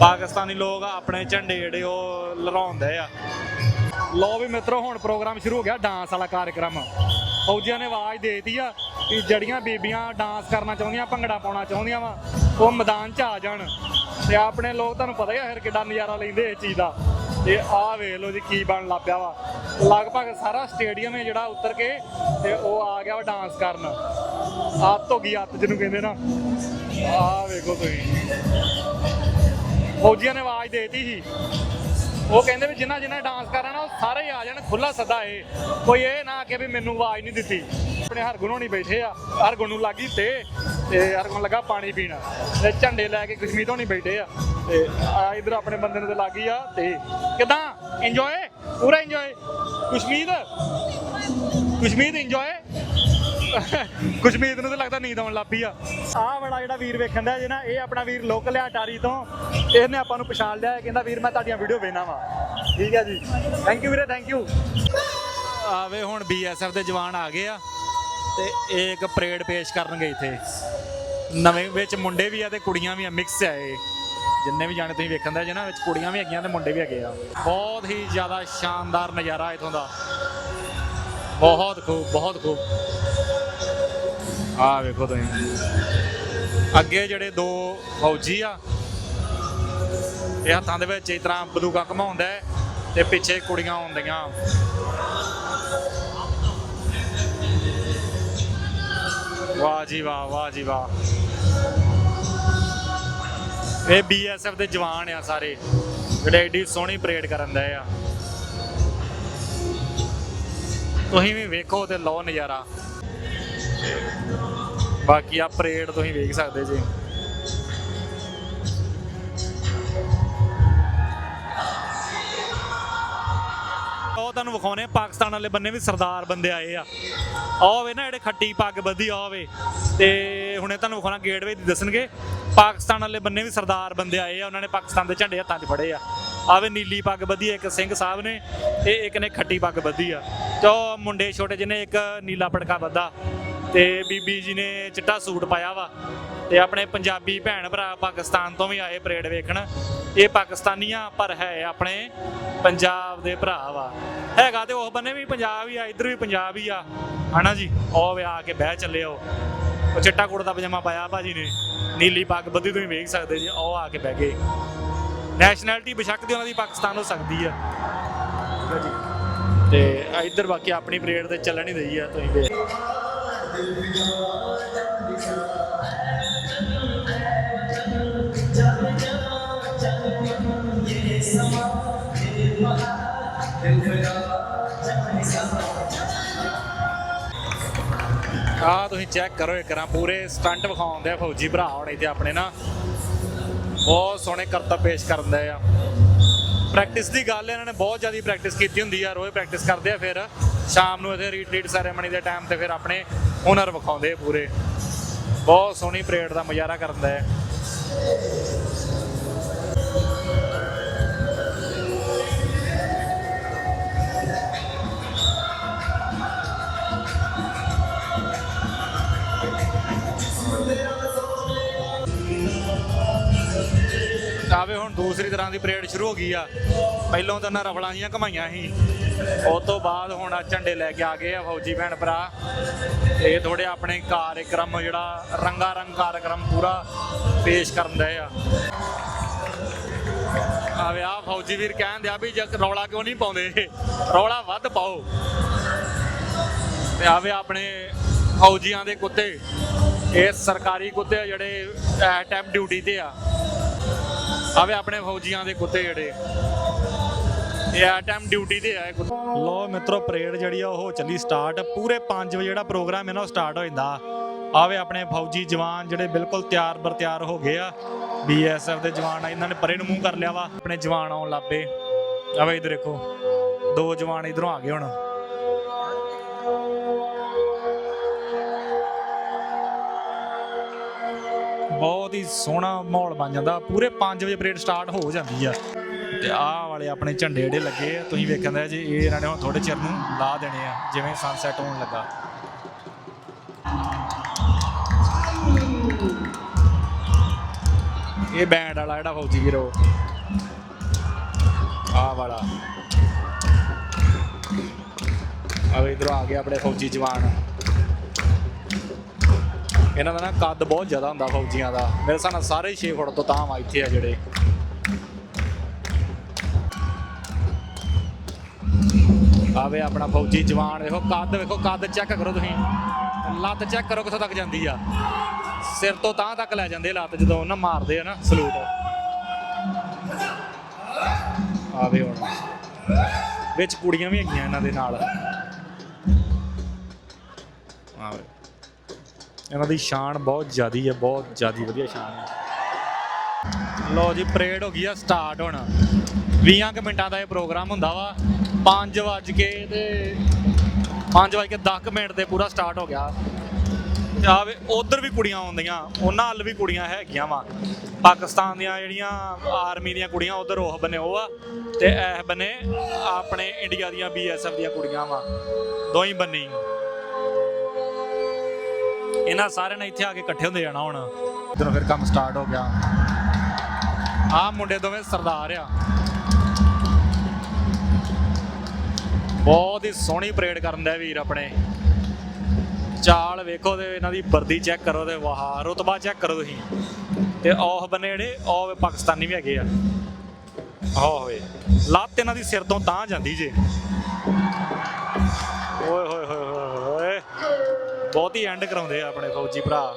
ਪਾਕਿਸਤਾਨੀ ਲੋਕ ਆਪਣੇ ਝੰਡੇ ਜਿਹੜੇ ਉਹ ਲਹਿਰਾਉਂਦੇ ਆ। ਲੋ ਵੀ ਮਿੱਤਰੋ, ਹੁਣ ਪ੍ਰੋਗਰਾਮ ਸ਼ੁਰੂ ਹੋ ਗਿਆ ਡਾਂਸ ਵਾਲਾ ਕਾਰਜਕ੍ਰਮ ਫੌਜੀਆਂ ਨੇ ਆਵਾਜ਼ ਦੇਤੀ ਆ ਕਿ ਜੜੀਆਂ ਬੀਬੀਆਂ ਡਾਂਸ ਕਰਨਾ ਚਾਹੁੰਦੀਆਂ, ਭੰਗੜਾ ਪਾਉਣਾ ਚਾਹੁੰਦੀਆਂ ਵਾ, ਉਹ ਮੈਦਾਨ 'ਚ ਆ ਜਾਣ। ਤੇ ਆਪਣੇ ਲੋਕ, ਤੁਹਾਨੂੰ ਪਤਾ ਹੀ ਆ ਫਿਰ ਕਿੱਡਾ ਨਜ਼ਾਰਾ ਲੈਂਦੇ ਇਸ ਚੀਜ਼ ਦਾ। ਤੇ ਆਹ ਵੇਖ ਲਓ ਜੀ ਕੀ ਬਣ ਲੱਗ ਪਿਆ ਵਾ। ਲਗਭਗ ਸਾਰਾ ਸਟੇਡੀਅਮ ਹੈ ਜਿਹੜਾ ਉਤਰ ਕੇ ਤੇ ਉਹ ਆ ਗਿਆ ਵਾ ਡਾਂਸ ਕਰਨ। ਆਤ ਧੋਗੀ ਅੱਤ ਜਿਹਨੂੰ ਕਹਿੰਦੇ ਨਾ। ਆਹ ਵੇਖੋ ਤੁਸੀਂ। ਫੌਜੀਆਂ ਨੇ ਆਵਾਜ਼ ਦੇਤੀ ਸੀ। ਉਹ ਕਹਿੰਦੇ ਵੀ ਜਿੰਨਾ ਜਿੰਨਾ ਡਾਂਸ ਕਰਨਾ ਉਹ ਸਾਰੇ ਆ ਜਾਣ ਖੁੱਲਾ ਸੱਦਾ ਏ ਕੋਈ ਇਹ ਨਾ ਕਿ ਵੀ ਮੈਨੂੰ ਆਵਾਜ਼ ਨਹੀਂ ਦਿੱਤੀ। ਆਪਣੇ ਹਰਗੁਣ ਹੋਣੀ ਬੈਠੇ ਆ। ਹਰਗੁਣ ਨੂੰ ਲੱਗੀ ਤੇ ਤੇ ਹਰਗੁਣ ਲੱਗਾ ਪਾਣੀ ਪੀਣ। ਤੇ ਝੰਡੇ ਲੈ ਕੇ ਕਸ਼ਮੀਰ ਹੋਣੀ ਬੈਠੇ ਆ। ਤੇ ਆ ਇਧਰ ਆਪਣੇ ਬੰਦੇ ਨੂੰ ਤੇ ਲੱਗੀ ਆ, ਤੇ ਕਿਦਾਂ? ਇੰਜੋਏ ਪੂਰਾ ਇੰਜੋਏ ਕਸ਼ਮੀਰ ਕਸ਼ਮੀਰ ਇੰਜੋਏ ਕੁਸ਼ਮੀਤ ਨੂੰ ਤਾਂ ਲੱਗਦਾ ਨੀਂਦ ਆਉਣ ਲੱਗ ਪਈ ਆ। ਆਹ ਬੜਾ ਜਿਹੜਾ ਵੀਰ ਵੇਖਣ ਦਾ ਜੇ ਨਾ ਇਹ ਆਪਣਾ ਵੀਰ ਲੋਕਲ ਆ ਟਾਰੀ ਤੋਂ। ਇਹਨੇ ਆਪਾਂ ਨੂੰ ਪਛਾਣ ਲਿਆ ਕਹਿੰਦਾ ਵੀਰ ਮੈਂ ਤੁਹਾਡੀਆਂ ਵੀਡੀਓ ਵੇਖਣਾ ਵਾ। ਠੀਕ ਹੈ ਜੀ। ਥੈਂਕ ਯੂ ਵੀਰੇ ਥੈਂਕ ਯੂ ਆਵੇ ਹੁਣ ਬੀਐਸਐਫ ਦੇ ਜਵਾਨ ਆ ਗਏ ਆ ਤੇ ਇਹ ਇੱਕ ਪਰੇਡ ਪੇਸ਼ ਕਰਨਗੇ ਇੱਥੇ। ਨਵੇਂ ਵਿੱਚ ਮੁੰਡੇ ਵੀ ਆ ਤੇ ਕੁੜੀਆਂ ਵੀ ਆ ਮਿਕਸ ਆ ਇਹ। ਜਿੰਨੇ ਵੀ ਜਾਣੇ ਤੁਸੀਂ ਵੇਖਣ ਦਾ ਜਿਹਨਾਂ ਵਿੱਚ ਕੁੜੀਆਂ ਵੀ ਹੈਗੀਆਂ ਤੇ ਮੁੰਡੇ ਵੀ ਹੈਗੇ ਆ। ਬਹੁਤ ਹੀ ਜ਼ਿਆਦਾ ਸ਼ਾਨਦਾਰ ਨਜ਼ਾਰਾ ਇਥੋਂ ਦਾ। ਬਹੁਤ ਖੂਬ ਬਹੁਤ ਖੂਬ। ਆ ਵੇਖੋ ਤੁਸੀਂ। ਅੱਗੇ ਜਿਹੜੇ ਦੋ ਫੌਜੀ ਆ, ਇਹ ਹੱਥਾਂ ਦੇ ਵਿੱਚ ਇਸ ਤਰ੍ਹਾਂ ਬੰਦੂਕਾਂ ਘਮਾਉਂਦਾ ਤੇ ਪਿੱਛੇ ਕੁੜੀਆਂ ਆਉਂਦੀਆਂ। ਵਾਹ ਜੀ ਵਾਹ ਵਾਹ ਜੀ ਵਾਹ। ਇਹ ਬੀਐਸਐਫ ਦੇ ਜਵਾਨ ਆ ਸਾਰੇ। ਜਿਹੜੇ ਏਡੀ ਸੋਹਣੀ ਪਰੇਡ ਕਰਨ ਦੇ ਆ। ਤੁਸੀਂ ਵੀ ਵੇਖੋ ਤੇ ਲਓ ਨਜ਼ਾਰਾ। ਬਾਕੀ ਆ ਪਰੇਡ ਤੁਸੀਂ ਵੇਖ ਸਕਦੇ ਜੀ। ਉਹ ਤੁਹਾਨੂੰ ਵਿਖਾਉਣੇ ਪਾਕਿਸਤਾਨ ਵਾਲੇ ਬੰਨੇ ਵੀ ਸਰਦਾਰ ਬੰਦੇ ਆਏ ਆ। ਆਹ ਵੇ ਨਾ ਜਿਹੜੇ ਖੱਟੀ ਪੱਗ ਬੱਧੀ ਆ ਵੇ। ਤੇ ਹੁਣੇ ਤੁਹਾਨੂੰ ਵਿਖਾਉਣਾ ਗੇਟਵੇ ਦੀ ਦੱਸਣਗੇ, ਪਾਕਿਸਤਾਨ ਵਾਲੇ ਬੰਨੇ ਵੀ ਸਰਦਾਰ ਬੰਦੇ ਆਏ ਆ, ਉਹਨਾਂ ਨੇ ਪਾਕਿਸਤਾਨ ਦੇ ਝੰਡੇ ਹੱਥਾਂ 'ਚ ਫੜੇ ਆ। ਆਵੇ ਨੀਲੀ ਪੱਗ ਬੱਧੀ ਆ ਇੱਕ ਸਿੰਘ ਸਾਹਿਬ ਨੇ ਤੇ ਇੱਕ ਨੇ ਖੱਟੀ ਪੱਗ ਬੱਧੀ ਆ। ਤੇ ਉਹ ਮੁੰਡੇ ਛੋਟੇ ਜਿਹਨੇ ਇੱਕ ਨੀਲਾ ਪਟਕਾ ਬੱਧਾ। ਤੇ ਬੀਬੀ ਜੀ ਨੇ ਚਿੱਟਾ ਸੂਟ ਪਾਇਆ ਵਾ ਤੇ ਆਪਣੇ ਪੰਜਾਬੀ ਭੈਣ ਭਰਾ ਪਾਕਿਸਤਾਨ ਤੋਂ ਵੀ ਆਏ ਪਰੇਡ ਵੇਖਣ। ਇਹ ਪਾਕਿਸਤਾਨੀਆਂ ਪਰ ਹੈ ਆਪਣੇ ਪੰਜਾਬ ਦੇ ਭਰਾ ਵਾ। ਹੈਗਾ ਤੇ ਉਹ ਬੰਨੇ ਵੀ ਪੰਜਾਬ ਹੀ ਆ, ਇੱਧਰ ਵੀ ਪੰਜਾਬ ਹੀ ਆ। ਹਨਾ ਜੀ? ਉਹ ਆ ਕੇ ਬਹਿ ਚੱਲੇ ਉਹ ਉਹ ਚਿੱਟਾ ਕੁੜਤਾ ਪਜਾਮਾ ਪਾਇਆ ਭਾਜੀ ਨੇ। ਨੀਲੀ ਪੱਗ ਬੱਧੀ ਤੁਸੀਂ ਵੇਖ ਸਕਦੇ ਜੀ ਉਹ ਆ ਕੇ ਬਹਿ ਗਏ। ਨੈਸ਼ਨੈਲਿਟੀ ਬੇਸ਼ੱਕ ਦੀ ਉਹਨਾਂ ਦੀ ਪਾਕਿਸਤਾਨ ਹੋ ਸਕਦੀ ਆ। ਤੇ ਇੱਧਰ ਬਾਕੀ ਆਪਣੀ ਪਰੇਡ ਤੇ ਚੱਲਣ ਹੀ ਰਹੀ ਆ, ਤੁਸੀਂ ਵੇਖ। ਆ ਤੁਸੀਂ ਚੈੱਕ ਕਰੋ ਇੱਕ ਪੂਰੇ ਸਟੰਟ ਵਿਖਾਉਂਦੇ ਆ ਫੌਜੀ ਭਰਾ ਹੁਣ ਇੱਥੇ ਆਪਣੇ ਨਾ। ਬਹੁਤ ਸੋਹਣੇ ਕਰਤੱਵ ਪੇਸ਼ ਕਰਦੇ ਆ। ਪ੍ਰੈਕਟਿਸ ਦੀ ਗੱਲ, ਇਹਨਾਂ ਨੇ ਬਹੁਤ ਜ਼ਿਆਦਾ ਪ੍ਰੈਕਟਿਸ ਕੀਤੀ ਹੁੰਦੀ ਆ, ਰੋਜ਼ ਪ੍ਰੈਕਟਿਸ ਕਰਦੇ ਆ ਫਿਰ। ਸ਼ਾਮ ਨੂੰ ਇਹਦੇ ਰੀਟਰੀਟ ਸੈਰੇਮਨੀ ਦੇ ਟਾਈਮ ਤੇ ਫਿਰ ਆਪਣੇ ਹੁਨਰ ਵਿਖਾਉਂਦੇ ਪੂਰੇ। ਬਹੁਤ ਸੋਹਣੀ ਪਰੇਡ ਦਾ ਮੁਜ਼ਾਹਰਾ ਕਰਦਾ ਹੈ। ਆਵੇ ਹੁਣ ਦੂਸਰੀ ਤਰ੍ਹਾਂ ਦੀ ਪਰੇਡ ਸ਼ੁਰੂ ਹੋ ਗਈ ਆ। ਪਹਿਲਾਂ ਤਾਂ ਨਾ ਰਫਲਾਂ ਜੀਆਂ ਘਮਾਈਆਂ ਸੀ। ਉਸ ਤੋਂ ਬਾਅਦ ਹੁਣ ਆ ਝੰਡੇ ਲੈ ਕੇ ਆ ਗਏ ਆ ਫੌਜੀ ਭੈਣ ਭਰਾ। ਇਹ ਥੋੜੇ ਆਪਣੇ ਕਾਰਜਕ੍ਰਮ ਜਿਹੜਾ ਰੰਗਾ ਰੰਗ ਕਾਰਜਕ੍ਰਮ ਪੂਰਾ ਪੇਸ਼ ਕਰਨ ਦੇ ਆ। ਆਵੇ ਆ ਫੌਜੀ ਵੀਰ ਕਹਿੰਦੇ ਆ ਵੀ ਜੇ ਰੌਲਾ ਕਿਉਂ ਨਹੀਂ ਪਾਉਂਦੇ? ਰੌਲਾ ਵੱਧ ਪਾਓ। ਤੇ ਆਵੇ ਆਪਣੇ ਫੌਜੀਆਂ ਦੇ ਕੁੱਤੇ। ਇਹ ਸਰਕਾਰੀ ਕੁੱਤੇ ਆ ਜਿਹੜੇ ਟਾਈਮ ਡਿਊਟੀ ਤੇ ਆ। ਆਵੇ ਆਪਣੇ ਫੌਜੀਆਂ ਦੇ ਕੁੱਤੇ ਜਿਹੜੇ। ਇਹ ਆ ਟਾਈਮ ਡਿਊਟੀ ਤੇ ਆ ਲੋ ਮਿੱਤਰੋ, ਪਰੇਡ ਜਿਹੜੀ ਆ, ਉਹ ਚੱਲੀ ਸਟਾਰਟ ਪੂਰੇ 5 ਵਜੇ ਜਿਹੜਾ ਪ੍ਰੋਗਰਾਮ ਹੈ ਸਟਾਰਟ ਹੋ ਜਾਂਦਾ। ਆਵੇ ਆਪਣੇ ਫੌਜੀ ਜਵਾਨ ਜਿਹੜੇ ਬਿਲਕੁਲ ਤਿਆਰ ਬਰ ਤਿਆਰ ਹੋ ਗਏ ਆ। ਬੀਐਸਐਫ ਦੇ ਜਵਾਨ ਆ, ਇਹਨਾਂ ਨੇ ਪਰੇ ਨੂੰ ਮੂੰਹ ਕਰ ਲਿਆ ਵਾ। ਆਪਣੇ ਜਵਾਨ ਆਉਣ ਲੱਪੇ ਆਵੇ ਇਧਰ ਦੇਖੋ, ਦੋ ਜਵਾਨ ਇਧਰੋਂ ਆ ਗਏ ਹੁਣ। ਬਹੁਤ ਹੀ ਸੋਹਣਾ ਮਾਹੌਲ ਬਣ ਜਾਂਦਾ। ਪੂਰੇ 5 ਵਜੇ ਪਰੇਡ ਸਟਾਰਟ ਹੋ ਜਾਂਦੀ ਆ। ਤੇ ਆਹ ਵਾਲੇ ਆਪਣੇ ਝੰਡੇ ਜਿਹੜੇ ਲੱਗੇ ਆ, ਤੁਸੀਂ ਵੇਖਿਆ ਜੀ, ਇਹ ਇਹਨਾਂ ਨੇ ਹੁਣ ਥੋੜੇ ਚਿਰ ਨੂੰ ਲਾ ਦੇਣੇ ਆ, ਜਿਵੇਂ ਸਨਸੈਟ ਹੋਣ ਲੱਗਾ। ਇਹ ਬੈਂਡ ਵਾਲਾ ਜਿਹੜਾ ਫੌਜੀ ਵੀਰੋ ਆਹ ਵਾਲਾ। ਆ ਇਧਰੋਂ ਆ ਗਿਆ ਆਪਣੇ ਫੌਜੀ ਜਵਾਨ। ਇਹਨਾਂ ਦਾ ਨਾ ਕੱਦ ਬਹੁਤ ਜ਼ਿਆਦਾ ਹੁੰਦਾ ਫੌਜੀਆਂ ਦਾ। ਮੇਰੇ ਹਿਸਾਬ ਸਾਰੇ 6 ਫੁੱਟ ਤੋਂ ਤਾਂ ਆ ਇੱਥੇ ਆ ਜਿਹੜੇ। ਆਵੇ ਆਪਣਾ ਫੌਜੀ ਜਵਾਨ ਦੇਖੋ ਕੱਦ, ਵੇਖੋ ਕੱਦ ਚੈੱਕ ਕਰੋ ਤੁਸੀਂ। ਲੱਤ ਚੈੱਕ ਕਰੋ ਕਿੱਥੋਂ ਤੱਕ ਜਾਂਦੀ ਆ। ਸਿਰ ਤੋਂ ਤਾਂ ਤੱਕ ਲੈ ਜਾਂਦੇ ਲੱਤ, ਜਦੋਂ ਉਹਨਾਂ ਮਾਰਦੇ ਆ ਨਾ ਸਲੂਟ। ਆਵੇ ਹੁਣ। ਵਿੱਚ ਕੁੜੀਆਂ ਵੀ ਹੈਗੀਆਂ ਇਹਨਾਂ ਦੇ ਨਾਲ। ਆਵੇ। ਇਹਨਾਂ ਦੀ ਸ਼ਾਨ ਬਹੁਤ ਜ਼ਿਆਦੀ ਹੈ ਬਹੁਤ ਜ਼ਿਆਦੀ ਵਧੀਆ ਸ਼ਾਨ ਹੈ ਲੋ ਜੀ, ਪਰੇਡ ਹੋ ਗਈ ਆ ਸਟਾਰਟ ਹੁਣ। 20 ਕੁ ਮਿੰਟਾਂ ਦਾ ਇਹ ਪ੍ਰੋਗਰਾਮ ਹੁੰਦਾ ਵਾ। 5 ਵਜ ਕੇ ਤੇ 5 ਵਜ ਕੇ 10 ਮਿੰਟ ਤੇ ਪੂਰਾ ਸਟਾਰਟ ਹੋ ਗਿਆ। ਤੇ ਆਵੇ ਉਧਰ ਵੀ ਕੁੜੀਆਂ ਆਉਂਦੀਆਂ ਉਹਨਾਂ ਹੱਲ ਵੀ ਕੁੜੀਆਂ ਹੈਗੀਆਂ ਵਾ। ਪਾਕਿਸਤਾਨ ਦੀਆਂ ਜਿਹੜੀਆਂ ਆਰਮੀ ਦੀਆਂ ਕੁੜੀਆਂ ਉਧਰ ਉਹ ਬਨੇ ਉਹ ਆ। ਤੇ ਇਹ ਬਨੇ ਆਪਣੇ ਇੰਡੀਆ ਦੀਆਂ ਬੀਐਸਐਫ ਦੀਆਂ ਕੁੜੀਆਂ ਵਾ। ਦੋਈ ਬੰਨੀ ਇਹਨਾਂ ਸਾਰਿਆਂ ਨੇ ਇੱਥੇ ਆ ਕੇ ਇਕੱਠੇ ਹੁੰਦੇ ਜਾਣਾ ਹੁਣ। ਇਧਰੋਂ ਫਿਰ ਕੰਮ ਸਟਾਰਟ ਹੋ ਗਿਆ। ਆਹ ਮੁੰਡੇ ਦੋਵੇਂ ਸਰਦਾਰ ਆ। ਬਹੁਤ ਹੀ ਸੋਹਣੀ ਪਰੇਡ ਕਰਨ ਦਾ ਵੀਰ ਆਪਣੇ। ਚਾਲ ਵੇਖੋ ਤੇ ਇਹਨਾਂ ਦੀ ਵਰਦੀ ਚੈੱਕ ਕਰੋ ਤੇ ਵਾਹ, ਰੁਤਬਾ ਚੈੱਕ ਕਰੋ ਤੁਸੀਂ। ਤੇ ਉਹ ਬੰਨੇ ਜਿਹੜੇ ਉਹ ਪਾਕਿਸਤਾਨੀ ਵੀ ਹੈਗੇ ਆ। ਆਹ ਹੋਏ, ਲੱਤ ਇਹਨਾਂ ਦੀ ਸਿਰ ਤੋਂ ਤਾਂ ਜਾਂਦੀ ਜੇ। ਓਏ, ਹੋਏ ਹੋਏ ਹੋਏ ਬਹੁਤ ਹੀ ਐਂਡ ਕਰਾਉਂਦੇ ਆ ਆਪਣੇ ਫੌਜੀ ਭਰਾ।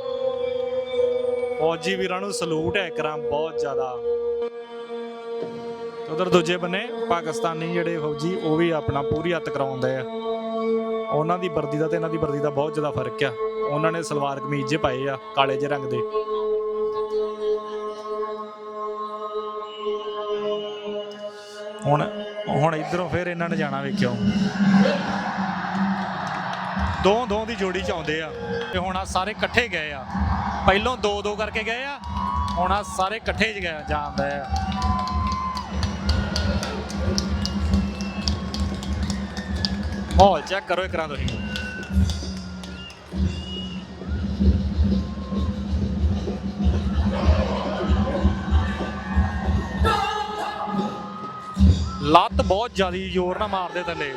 ਫੌਜੀ ਵੀਰਾਂ ਨੂੰ ਸਲੂਟ ਹੈ, ਕਰਾਂ ਬਹੁਤ ਜ਼ਿਆਦਾ। ਉਧਰ ਦੂਜੇ ਬੰਨੇ ਪਾਕਿਸਤਾਨੀ ਜਿਹੜੇ ਫੌਜੀ, ਉਹ ਵੀ ਆਪਣਾ ਪੂਰੀ ਹੱਤ ਕਰਾਉਂਦੇ ਆ। ਉਹਨਾਂ ਦੀ ਵਰਦੀ ਦਾ ਤੇ ਇਹਨਾਂ ਦੀ ਵਰਦੀ ਦਾ ਬਹੁਤ ਜ਼ਿਆਦਾ ਫ਼ਰਕ ਆ। ਉਹਨਾਂ ਨੇ ਸਲਵਾਰ ਕਮੀਜ਼ ਜੇ ਪਾਏ ਆ, ਕਾਲੇ ਜਿਹੇ ਰੰਗ ਦੇ। ਹੁਣ ਹੁਣ ਇਧਰੋਂ ਫਿਰ ਇਹਨਾਂ ਨੇ ਜਾਣਾ ਵੇਖਿਓ। ਦੋ ਦੋ ਦੀ ਜੋੜੀ ਚ ਆਉਂਦੇ ਆ। ਤੇ ਹੁਣ ਆ ਸਾਰੇ ਇਕੱਠੇ ਗਏ ਆ। ਪਹਿਲੋਂ ਦੋ ਦੋ ਕਰਕੇ ਗਏ ਆ। ਹੁਣ ਆ ਸਾਰੇ ਇਕੱਠੇ ਚ ਗਏ ਜਾਂਦੇ ਆ। ਮਾਹੌਲ ਚੈੱਕ ਕਰੋ ਇੱਕ ਰਾਂ ਤੁਸੀਂ ਲੱਤ ਬਹੁਤ ਜ਼ਿਆਦਾ ਜ਼ੋਰ ਨਾਲ ਮਾਰਦੇ ਥੱਲੇ।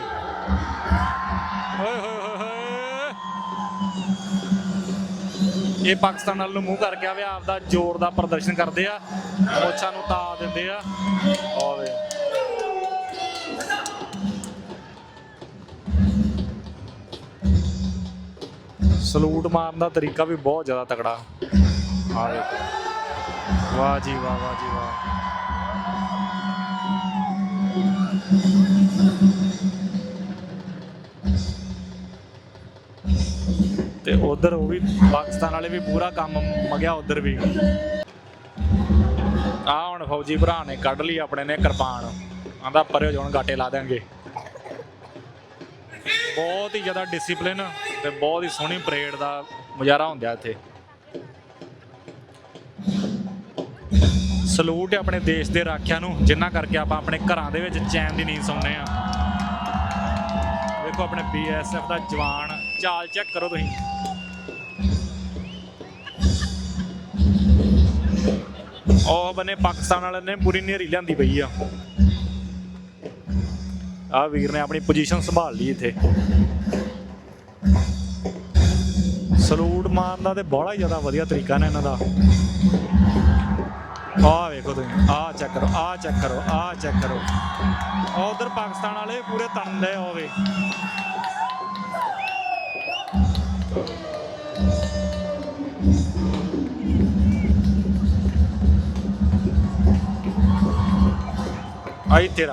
ਓਏ ਹੋਏ ਹੋਏ ਇਹ ਪਾਕਿਸਤਾਨ ਨਾਲ ਨੂੰ ਮੂੰਹ ਕਰਕੇ ਆਵੇ ਆਪਦਾ ਜ਼ੋਰ ਦਾ ਪ੍ਰਦਰਸ਼ਨ ਕਰਦੇ ਆ। ਮੋਛਾਂ ਨੂੰ ਤਾ ਦਿੰਦੇ ਆ। ਆਵੇ। ਸਲੂਟ ਮਾਰਨ ਦਾ ਤਰੀਕਾ ਵੀ ਬਹੁਤ ਜ਼ਿਆਦਾ ਤਕੜਾ। ਆ ਦੇਖੋ ਵਾਹ ਜੀ, ਵਾਹ ਵਾਹ ਜੀ, ਵਾਹ। ਤੇ ਉਧਰ ਉਹ ਵੀ ਪਾਕਿਸਤਾਨ ਵਾਲੇ ਵੀ ਪੂਰਾ ਕੰਮ ਮਗਿਆ ਉਧਰ ਵੀ। ਆ ਹੁਣ ਫੌਜੀ ਭਰਾ ਨੇ ਕੱਢ ਲਈ ਆਪਣੇ ਨੇ ਕਿਰਪਾਨ। ਆਂਦਾ ਪਰੇ ਜਾਣ ਗਾਟੇ ਲਾ ਦੇਾਂਗੇ ਬਹੁਤ ਹੀ ਜ਼ਿਆਦਾ ਡਿਸਪਲਿਨ ਤੇ ਬਹੁਤ ਹੀ ਸੋਹਣੀ ਪਰੇਡ ਦਾ ਮੁਜ਼ਾਹਰਾ ਹੁੰਦਾ ਇੱਥੇ। ਸਲੂਟ ਹੈ ਆਪਣੇ ਦੇਸ਼ ਦੇ ਰਾਖਿਆ ਨੂੰ, ਜਿੰਨਾ ਕਰਕੇ ਆਪਾਂ ਆਪਣੇ ਘਰਾਂ ਦੇ ਵਿੱਚ ਚੈਨ ਦੀ ਨੀਂਦ ਸੌਂਦੇ ਆ ਦੇਖੋ ਆਪਣੇ ਬੀਐਸਐਫ ਦਾ ਜਵਾਨ, ਚਾਲ ਚੈੱਕ ਕਰੋ ਤੁਸੀਂ। ਉਹ ਬਨੇ ਪਾਕਿਸਤਾਨ ਵਾਲਿਆਂ ਨੇ ਪੂਰੀ ਨੇਰੀ ਲਿਆਂਦੀ ਪਈ ਆ। ਆ ਵੀਰ ਨੇ ਆਪਣੀ ਪੋਜੀਸ਼ਨ ਸੰਭਾਲ ਲਈ ਇੱਥੇ। ਮਾਰਨ ਦਾ ਤੇ ਬੜਾ ਹੀ ਜ਼ਿਆਦਾ ਵਧੀਆ ਤਰੀਕਾ ਨੇ ਇਹਨਾਂ ਦਾ। ਆਹ ਵੇਖੋ ਤੁਸੀਂ, ਆਹ ਚੈੱਕ ਕਰੋ, ਆਹ ਚੈੱਕ ਕਰੋ, ਆਹ ਚੈੱਕ ਕਰੋ। ਉਧਰ ਪਾਕਿਸਤਾਨ ਵਾਲੇ ਪੂਰੇ ਤਣਦੇ ਹੋਵੇ ਆਈ ਤੇ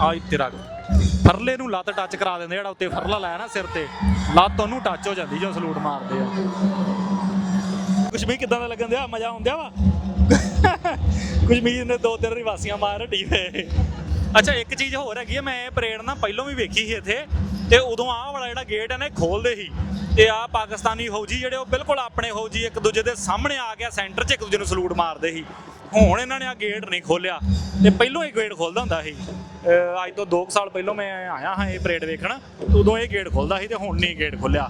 ਆਈ ਤੇ ਫਰਲੇ ਨੂੰ ਲੱਤ ਟੱਚ ਕਰਾ ਦਿੰਦੇ ਜਿਹੜਾ ਉੱਤੇ ਫਰਲਾ ਲਾਇਆ ਨਾ ਸਿਰ ਤੇ। ਲੱਤ ਉਹਨੂੰ ਟੱਚ ਹੋ ਜਾਂਦੀ ਜਦੋਂ ਸਲੂਟ ਮਾਰਦੇ ਆ। ਕੁਸ਼ਮੀਰ ਕਿਦਾਂ ਦਾ ਲੱਗਣ ਦਿਆ? ਮਜ਼ਾ ਆਉਂਦਿਆ ਵਾ? ਕੁਸ਼ਮੀਰ ਨੇ ਦੋ ਤਿੰਨ ਰਿਵਾਸੀਆਂ ਮਾਰ ਹਟੀ ਤੇ। ਅੱਛਾ, ਇੱਕ ਚੀਜ਼ ਹੋਰ ਹੈਗੀ ਆ, ਮੈਂ ਇਹ ਪਰੇਡ ਨਾ ਪਹਿਲਾਂ ਵੀ ਵੇਖੀ ਸੀ ਇੱਥੇ। ਤੇ ਉਦੋਂ ਆਹ ਵਾਲਾ ਜਿਹੜਾ ਗੇਟ ਹੈ ਨਾ, ਇਹ ਖੋਲਦੇ ਸੀ। ਤੇ ਆ ਪਾਕਿਸਤਾਨੀ ਫੌਜੀ ਜਿਹੜੇ ਉਹ ਬਿਲਕੁਲ ਆਪਣੇ ਫੌਜੀ ਇੱਕ ਦੂਜੇ ਦੇ ਸਾਹਮਣੇ ਆ ਗਿਆ ਸੈਂਟਰ 'ਚ ਇੱਕ ਦੂਜੇ ਨੂੰ ਸਲੂਟ ਮਾਰਦੇ ਸੀ। ਹੁਣ ਇਹਨਾਂ ਨੇ ਆ ਗੇਟ ਨਹੀਂ ਖੋਲਿਆ ਤੇ ਪਹਿਲੋਂ ਇਹ ਗੇਟ ਖੋਲਦਾ ਹੁੰਦਾ ਸੀ। ਅਹ ਅੱਜ ਤੋਂ 2 ਸਾਲ ਪਹਿਲਾਂ ਮੈਂ ਆਇਆ ਹਾਂ ਇਹ ਪਰੇਡ ਵੇਖਣ ਉਦੋਂ ਇਹ ਗੇਟ ਖੋਲਦਾ ਸੀ ਤੇ ਹੁਣ ਨਹੀਂ ਗੇਟ ਖੋਲਿਆ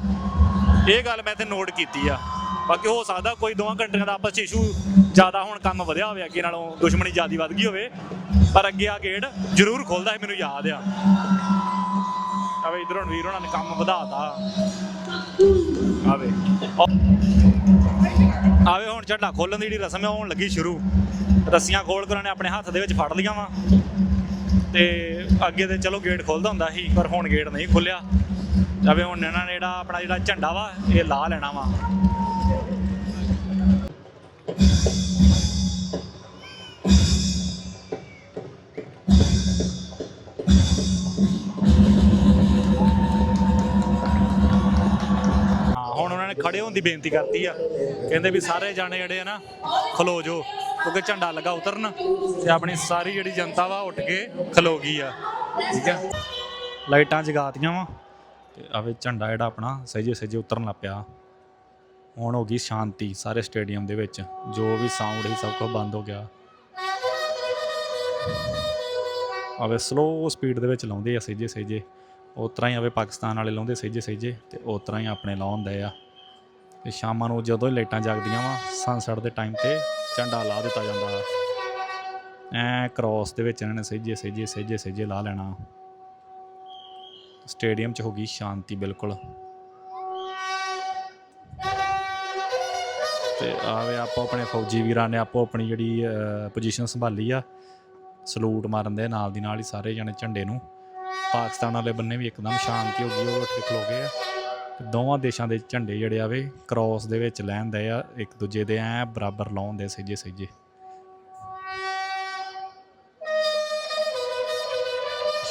ਇਹ ਗੱਲ ਮੈਂ ਤੇ ਨੋਟ ਕੀਤੀ ਆ। ਬਾਕੀ ਹੋ ਸਕਦਾ ਕੋਈ ਦੋਵਾਂ ਕੰਟਰੀਆਂ ਦਾ ਆਪਸ 'ਚ ਇਸ਼ੂ ਜ਼ਿਆਦਾ ਹੁਣ ਕੰਮ ਵਧਿਆ ਹੋਵੇ, ਅੱਗੇ ਨਾਲੋਂ ਦੁਸ਼ਮਣੀ ਜ਼ਿਆਦੀ ਵੱਧ ਗਈ ਹੋਵੇ, ਪਰ ਅੱਗੇ ਆ ਗੇਟ ਜ਼ਰੂਰ ਖੁੱਲਦਾ ਹੈ ਮੈਨੂੰ ਯਾਦ ਆ। ਆਵੇ ਇਧਰੋਂ ਵੀਰ ਉਹਨਾਂ ਨੇ ਕੰਮ ਵਧਾਤਾ ਆਵੇ ਆਵੇ ਹੁਣ ਝੰਡਾ ਖੋਲਣ ਦੀ ਜਿਹੜੀ ਰਸਮ ਹੈ ਹੋਣ ਲੱਗੀ ਸ਼ੁਰੂ। ਰੱਸੀਆਂ ਖੋਲ ਕੇ ਉਹਨਾਂ ਨੇ ਆਪਣੇ ਹੱਥ ਦੇ ਵਿੱਚ ਫੜ ਲਈਆਂ ਵਾ। ਤੇ ਅੱਗੇ ਤੇ ਚਲੋ ਗੇਟ ਖੋਲਦਾ ਹੁੰਦਾ ਸੀ, ਪਰ ਹੁਣ ਗੇਟ ਨਹੀਂ ਖੁੱਲਿਆ। ਜਾਵੇ ਹੁਣ ਇਹਨਾਂ ਨੇ ਜਿਹੜਾ ਆਪਣਾ ਜਿਹੜਾ ਝੰਡਾ ਵਾ, ਇਹ ਲਾ ਲੈਣਾ ਵਾ। ਨੇ ਖੜੇ ਹੋਣ ਦੀ ਬੇਨਤੀ ਕਰਤੀ ਆ। ਕਹਿੰਦੇ ਵੀ ਸਾਰੇ ਜਾਣੇ ਜਿਹੜੇ ਆ ਨਾ, ਖਲੋ ਜੋ, ਕਿਉਂਕਿ ਝੰਡਾ ਲੱਗਾ ਉਤਰਨ ਤੇ ਆਪਣੀ ਸਾਰੀ ਜਿਹੜੀ ਜਨਤਾ ਵਾ ਉੱਠ ਕੇ ਖਲੋ ਗਈ ਆ। ਠੀਕ ਆ? ਲਾਈਟਾਂ ਜਗਾਤੀਆਂ ਵਾ ਤੇ ਆਵੇ ਝੰਡਾ ਜਿਹੜਾ ਆਪਣਾ ਸਹਿਜੇ ਸਹਿਜੇ ਉਤਰਨ ਲੱਗ ਹੁਣ ਹੋ ਗਈ ਸ਼ਾਂਤੀ ਸਾਰੇ ਸਟੇਡੀਅਮ ਦੇ ਵਿੱਚ, ਜੋ ਵੀ ਸਾਊਂਡ ਸੀ ਸਭ ਕੁਝ ਬੰਦ ਹੋ ਗਿਆ। ਆਵੇ ਸਲੋ ਸਪੀਡ ਦੇ ਵਿੱਚ ਲਾਉਂਦੇ ਆ ਸਹਿਜੇ ਸਹਿਜੇ। ਉਸ ਤਰ੍ਹਾਂ ਹੀ ਆਵੇ ਪਾਕਿਸਤਾਨ ਵਾਲੇ ਲਾਉਂਦੇ ਸਹਿਜੇ ਸਹਿਜੇ ਤੇ ਉਸ ਤਰ੍ਹਾਂ ਹੀ ਆਪਣੇ ਲਾਉਂਦੇ ਆ। ਤੇ ਸ਼ਾਮਾਂ ਨੂੰ ਜਦੋਂ ਹੀ ਲਾਈਟਾਂ ਜਗਦੀਆਂ ਵਾ ਸਨਸੈਟ ਦੇ ਟਾਈਮ ਤੇ ਝੰਡਾ ਲਾ ਦਿੱਤਾ ਜਾਂਦਾ ਐ ਕ੍ਰਾਸ ਦੇ ਵਿੱਚ ਇਹਨਾਂ ਨੇ ਸਹਿਜੇ ਸਹਿਜੇ ਸਹਿਜੇ ਸਹਿਜੇ ਲਾ ਲੈਣਾ। ਸਟੇਡੀਅਮ 'ਚ ਹੋ ਗਈ ਸ਼ਾਂਤੀ ਬਿਲਕੁਲ। ਤੇ ਆਵੇ ਆਪੋ ਆਪਣੇ ਫੌਜੀ ਵੀਰਾਂ ਨੇ ਆਪੋ ਆਪਣੀ ਜਿਹੜੀ ਪੋਜੀਸ਼ਨ ਸੰਭਾਲੀ ਆ। ਸਲੂਟ ਮਾਰਨ ਦੇ ਨਾਲ ਦੀ ਨਾਲ ਹੀ ਸਾਰੇ ਜਣੇ ਝੰਡੇ ਨੂੰ। ਪਾਕਿਸਤਾਨ ਵਾਲੇ ਬੰਨੇ ਵੀ ਇੱਕਦਮ ਸ਼ਾਂਤੀ ਹੋ ਗਈ, ਉਹ ਉੱਠ ਕੇ ਖਲੋ ਗਏ ਆ। ਦੋਵਾਂ ਦੇਸ਼ਾਂ ਦੇ ਝੰਡੇ ਜਿਹੜੇ ਆਵੇ ਕ੍ਰਾਸ ਦੇ ਵਿੱਚ ਲੈਂਦੇ ਆ, ਇੱਕ ਦੂਜੇ ਦੇ ਐ ਬਰਾਬਰ ਲਾਉਂਦੇ ਸਹਿਜੇ ਸਹਿਜੇ।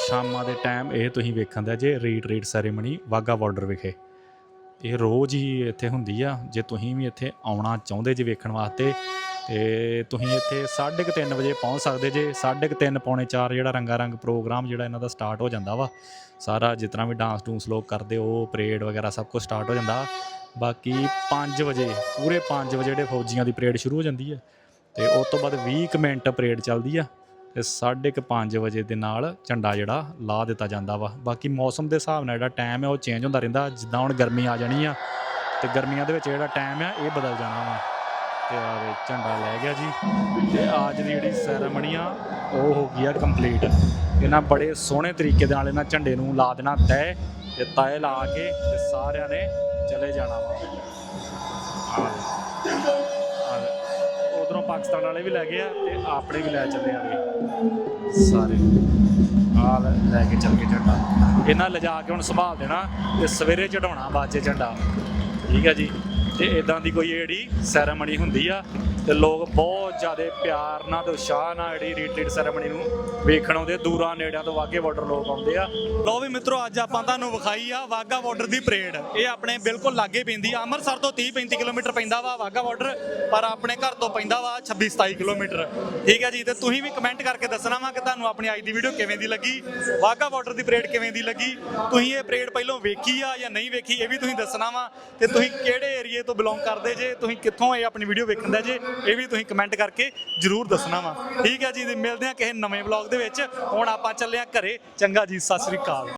ਸ਼ਾਮਾਂ ਦੇ ਟਾਈਮ ਇਹ ਤੁਸੀਂ ਵੇਖਣ ਦਾ ਜੇ retreat ceremony Wagah border ਵਿਖੇ। ਇਹ ਰੋਜ਼ ਹੀ ਇੱਥੇ ਹੁੰਦੀ ਆ, ਜੇ ਤੁਸੀਂ ਵੀ ਇੱਥੇ ਆਉਣਾ ਚਾਹੁੰਦੇ ਜੇ ਵੇਖਣ ਵਾਸਤੇ ਤੇ ਤੁਸੀਂ ਇੱਥੇ 3:30 ਵਜੇ ਪਹੁੰਚ ਸਕਦੇ ਜੇ। 3:30 ਪੌਣੇ 4 ਜਿਹੜਾ ਰੰਗਾ ਰੰਗ ਪ੍ਰੋਗਰਾਮ ਜਿਹੜਾ ਇਹਨਾਂ ਦਾ ਸਟਾਰਟ ਹੋ ਜਾਂਦਾ ਵਾ। ਸਾਰਾ ਜਿਸ ਤਰ੍ਹਾਂ ਵੀ ਡਾਂਸ ਡੂੰਸ ਲੋਕ ਕਰਦੇ, ਉਹ ਪਰੇਡ ਵਗੈਰਾ ਸਭ ਕੁਝ ਸਟਾਰਟ ਹੋ ਜਾਂਦਾ। ਬਾਕੀ 5 ਵਜੇ, ਪੂਰੇ 5 ਵਜੇ ਜਿਹੜੇ ਫੌਜੀਆਂ ਦੀ ਪਰੇਡ ਸ਼ੁਰੂ ਹੋ ਜਾਂਦੀ ਹੈ ਤੇ ਉਸ ਤੋਂ ਬਾਅਦ 20 ਕੁ ਮਿੰਟ ਪਰੇਡ ਚੱਲਦੀ ਆ। ਤੇ 5:30 ਵਜੇ ਦੇ ਨਾਲ ਝੰਡਾ ਜਿਹੜਾ ਲਾ ਦਿੱਤਾ ਜਾਂਦਾ ਵਾ। ਬਾਕੀ ਮੌਸਮ ਦੇ ਹਿਸਾਬ ਨਾਲ ਜਿਹੜਾ ਟਾਈਮ ਹੈ ਉਹ ਚੇਂਜ ਹੁੰਦਾ ਰਹਿੰਦਾ। ਜਿੱਦਾਂ ਹੁਣ ਗਰਮੀ ਆ ਜਾਣੀ ਆ, ਤੇ ਗਰਮੀਆਂ ਦੇ ਵਿੱਚ ਜਿਹੜਾ ਟਾਈਮ ਆ, ਇਹ ਬਦਲ ਜਾਣਾ ਵਾ। ਤੇ ਆ ਝੰਡਾ ਲੈ ਗਿਆ ਜੀ। ਤੇ ਅੱਜ ਦੀ ਜਿਹੜੀ ਸੈਰੇਮਨੀ ਆ, ਉਹ ਹੋ ਗਈ ਆ ਕੰਪਲੀਟ ਇਹਨਾਂ ਬੜੇ ਸੋਹਣੇ ਤਰੀਕੇ ਦੇ ਨਾਲ ਇਹਨਾਂ ਝੰਡੇ ਨੂੰ ਲਾ ਦੇਣਾ ਤੈ ਤੇ ਤੈ ਲਾ ਕੇ ਤੇ ਸਾਰਿਆਂ ਨੇ ਚਲੇ ਜਾਣਾ ਵਾ। ਉਧਰੋਂ ਪਾਕਿਸਤਾਨ ਵਾਲੇ ਵੀ ਲੈ ਗਏ ਆ ਤੇ ਆਪਣੇ ਵੀ ਲੈ ਚੱਲੇ ਆਗੇ ਸਾਰੇ। ਆ ਲੈ ਕੇ ਚੱਲ ਗਏ ਝੰਡਾ। ਇਹਨਾਂ ਲਿਜਾ ਕੇ ਹੁਣ ਸੰਭਾਲ ਦੇਣਾ ਤੇ ਸਵੇਰੇ ਚੜਾਉਣਾ ਬਾਅਦ 'ਚ ਝੰਡਾ। ਠੀਕ ਹੈ ਜੀ। ਤੇ ਇਦਾਂ ਦੀ ਕੋਈ ਜਿਹੜੀ ਸੈਰੇਮਨੀ ਹੁੰਦੀ ਆ ਤੇ ਲੋਕ ਬਹੁਤ ਜ਼ਿਆਦਾ ਪਿਆਰ ਨਾਲ ਤੇ ਉਤਸ਼ਾਹ ਨਾਲ ਜਿਹੜੀ ਰੀਟਰੀਟ ਸੈਰੇਮਨੀ ਨੂੰ ਵੇਖਣ ਆਉਂਦੇ ਦੂਰਾਂ ਨੇੜਿਆਂ ਤੋਂ ਵਾਗੇ ਬਾਰਡਰ ਲੋਕ ਆਉਂਦੇ ਆ। ਲੋ ਵੀ ਮਿੱਤਰੋ, ਅੱਜ ਆਪਾਂ ਤੁਹਾਨੂੰ ਵਿਖਾਈ ਆ ਵਾਗਾ ਬਾਰਡਰ ਦੀ ਪਰੇਡ ਇਹ ਆਪਣੇ ਬਿਲਕੁਲ ਲਾਗੇ ਪੈਂਦੀ ਆ। ਅੰਮ੍ਰਿਤਸਰ ਤੋਂ 30 35 ਕਿਲੋਮੀਟਰ ਪੈਂਦਾ ਵਾ ਵਾਗਾ ਬਾਰਡਰ ਪਰ ਆਪਣੇ ਘਰ ਤੋਂ ਪੈਂਦਾ ਵਾ 26 27 ਕਿਲੋਮੀਟਰ। ਠੀਕ ਹੈ ਜੀ, ਤੇ ਤੁਸੀਂ ਵੀ ਕਮੈਂਟ ਕਰਕੇ ਦੱਸਣਾ ਵਾ ਕਿ ਤੁਹਾਨੂੰ ਆਪਣੀ ਅੱਜ ਦੀ ਵੀਡੀਓ ਕਿਵੇਂ ਦੀ ਲੱਗੀ, ਵਾਗਾ ਬਾਰਡਰ ਦੀ ਪਰੇਡ ਕਿਵੇਂ ਦੀ ਲੱਗੀ, ਤੁਸੀਂ ਇਹ ਪਰੇਡ ਪਹਿਲਾਂ ਵੇਖੀ ਆ ਜਾਂ ਨਹੀਂ ਵੇਖੀ, ਇਹ ਵੀ ਤੁਸੀਂ ਦੱਸਣਾ ਵਾ, ਤੇ ਤੁਸੀਂ ਕਿਹੜੇ ਏਰੀਏ ਤੋਂ ਬਿਲੋਂਗ ਕਰਦੇ ਜੇ, ਤੁਸੀਂ ਕਿੱਥੋਂ ਇਹ ਆਪਣੀ ਵੀਡੀਓ ਵੇਖਣ ਦਾ ਜੇ ਇਹ ਵੀ ਤੁਸੀਂ ਕਮੈਂਟ ਕਰਕੇ ਜਰੂਰ ਦੱਸਣਾ ਵਾ। ਠੀਕ ਹੈ ਜੀ ਮਿਲਦੇ ਆ ਕਿਸੇ ਨਵੇਂ ਵਲੌਗ ਦੇ ਵਿੱਚ। ਹੁਣ ਆਪਾਂ ਚੱਲੇ ਆ ਘਰੇ। ਚੰਗਾ ਜੀ, ਸਤਿ ਸ੍ਰੀ ਅਕਾਲ।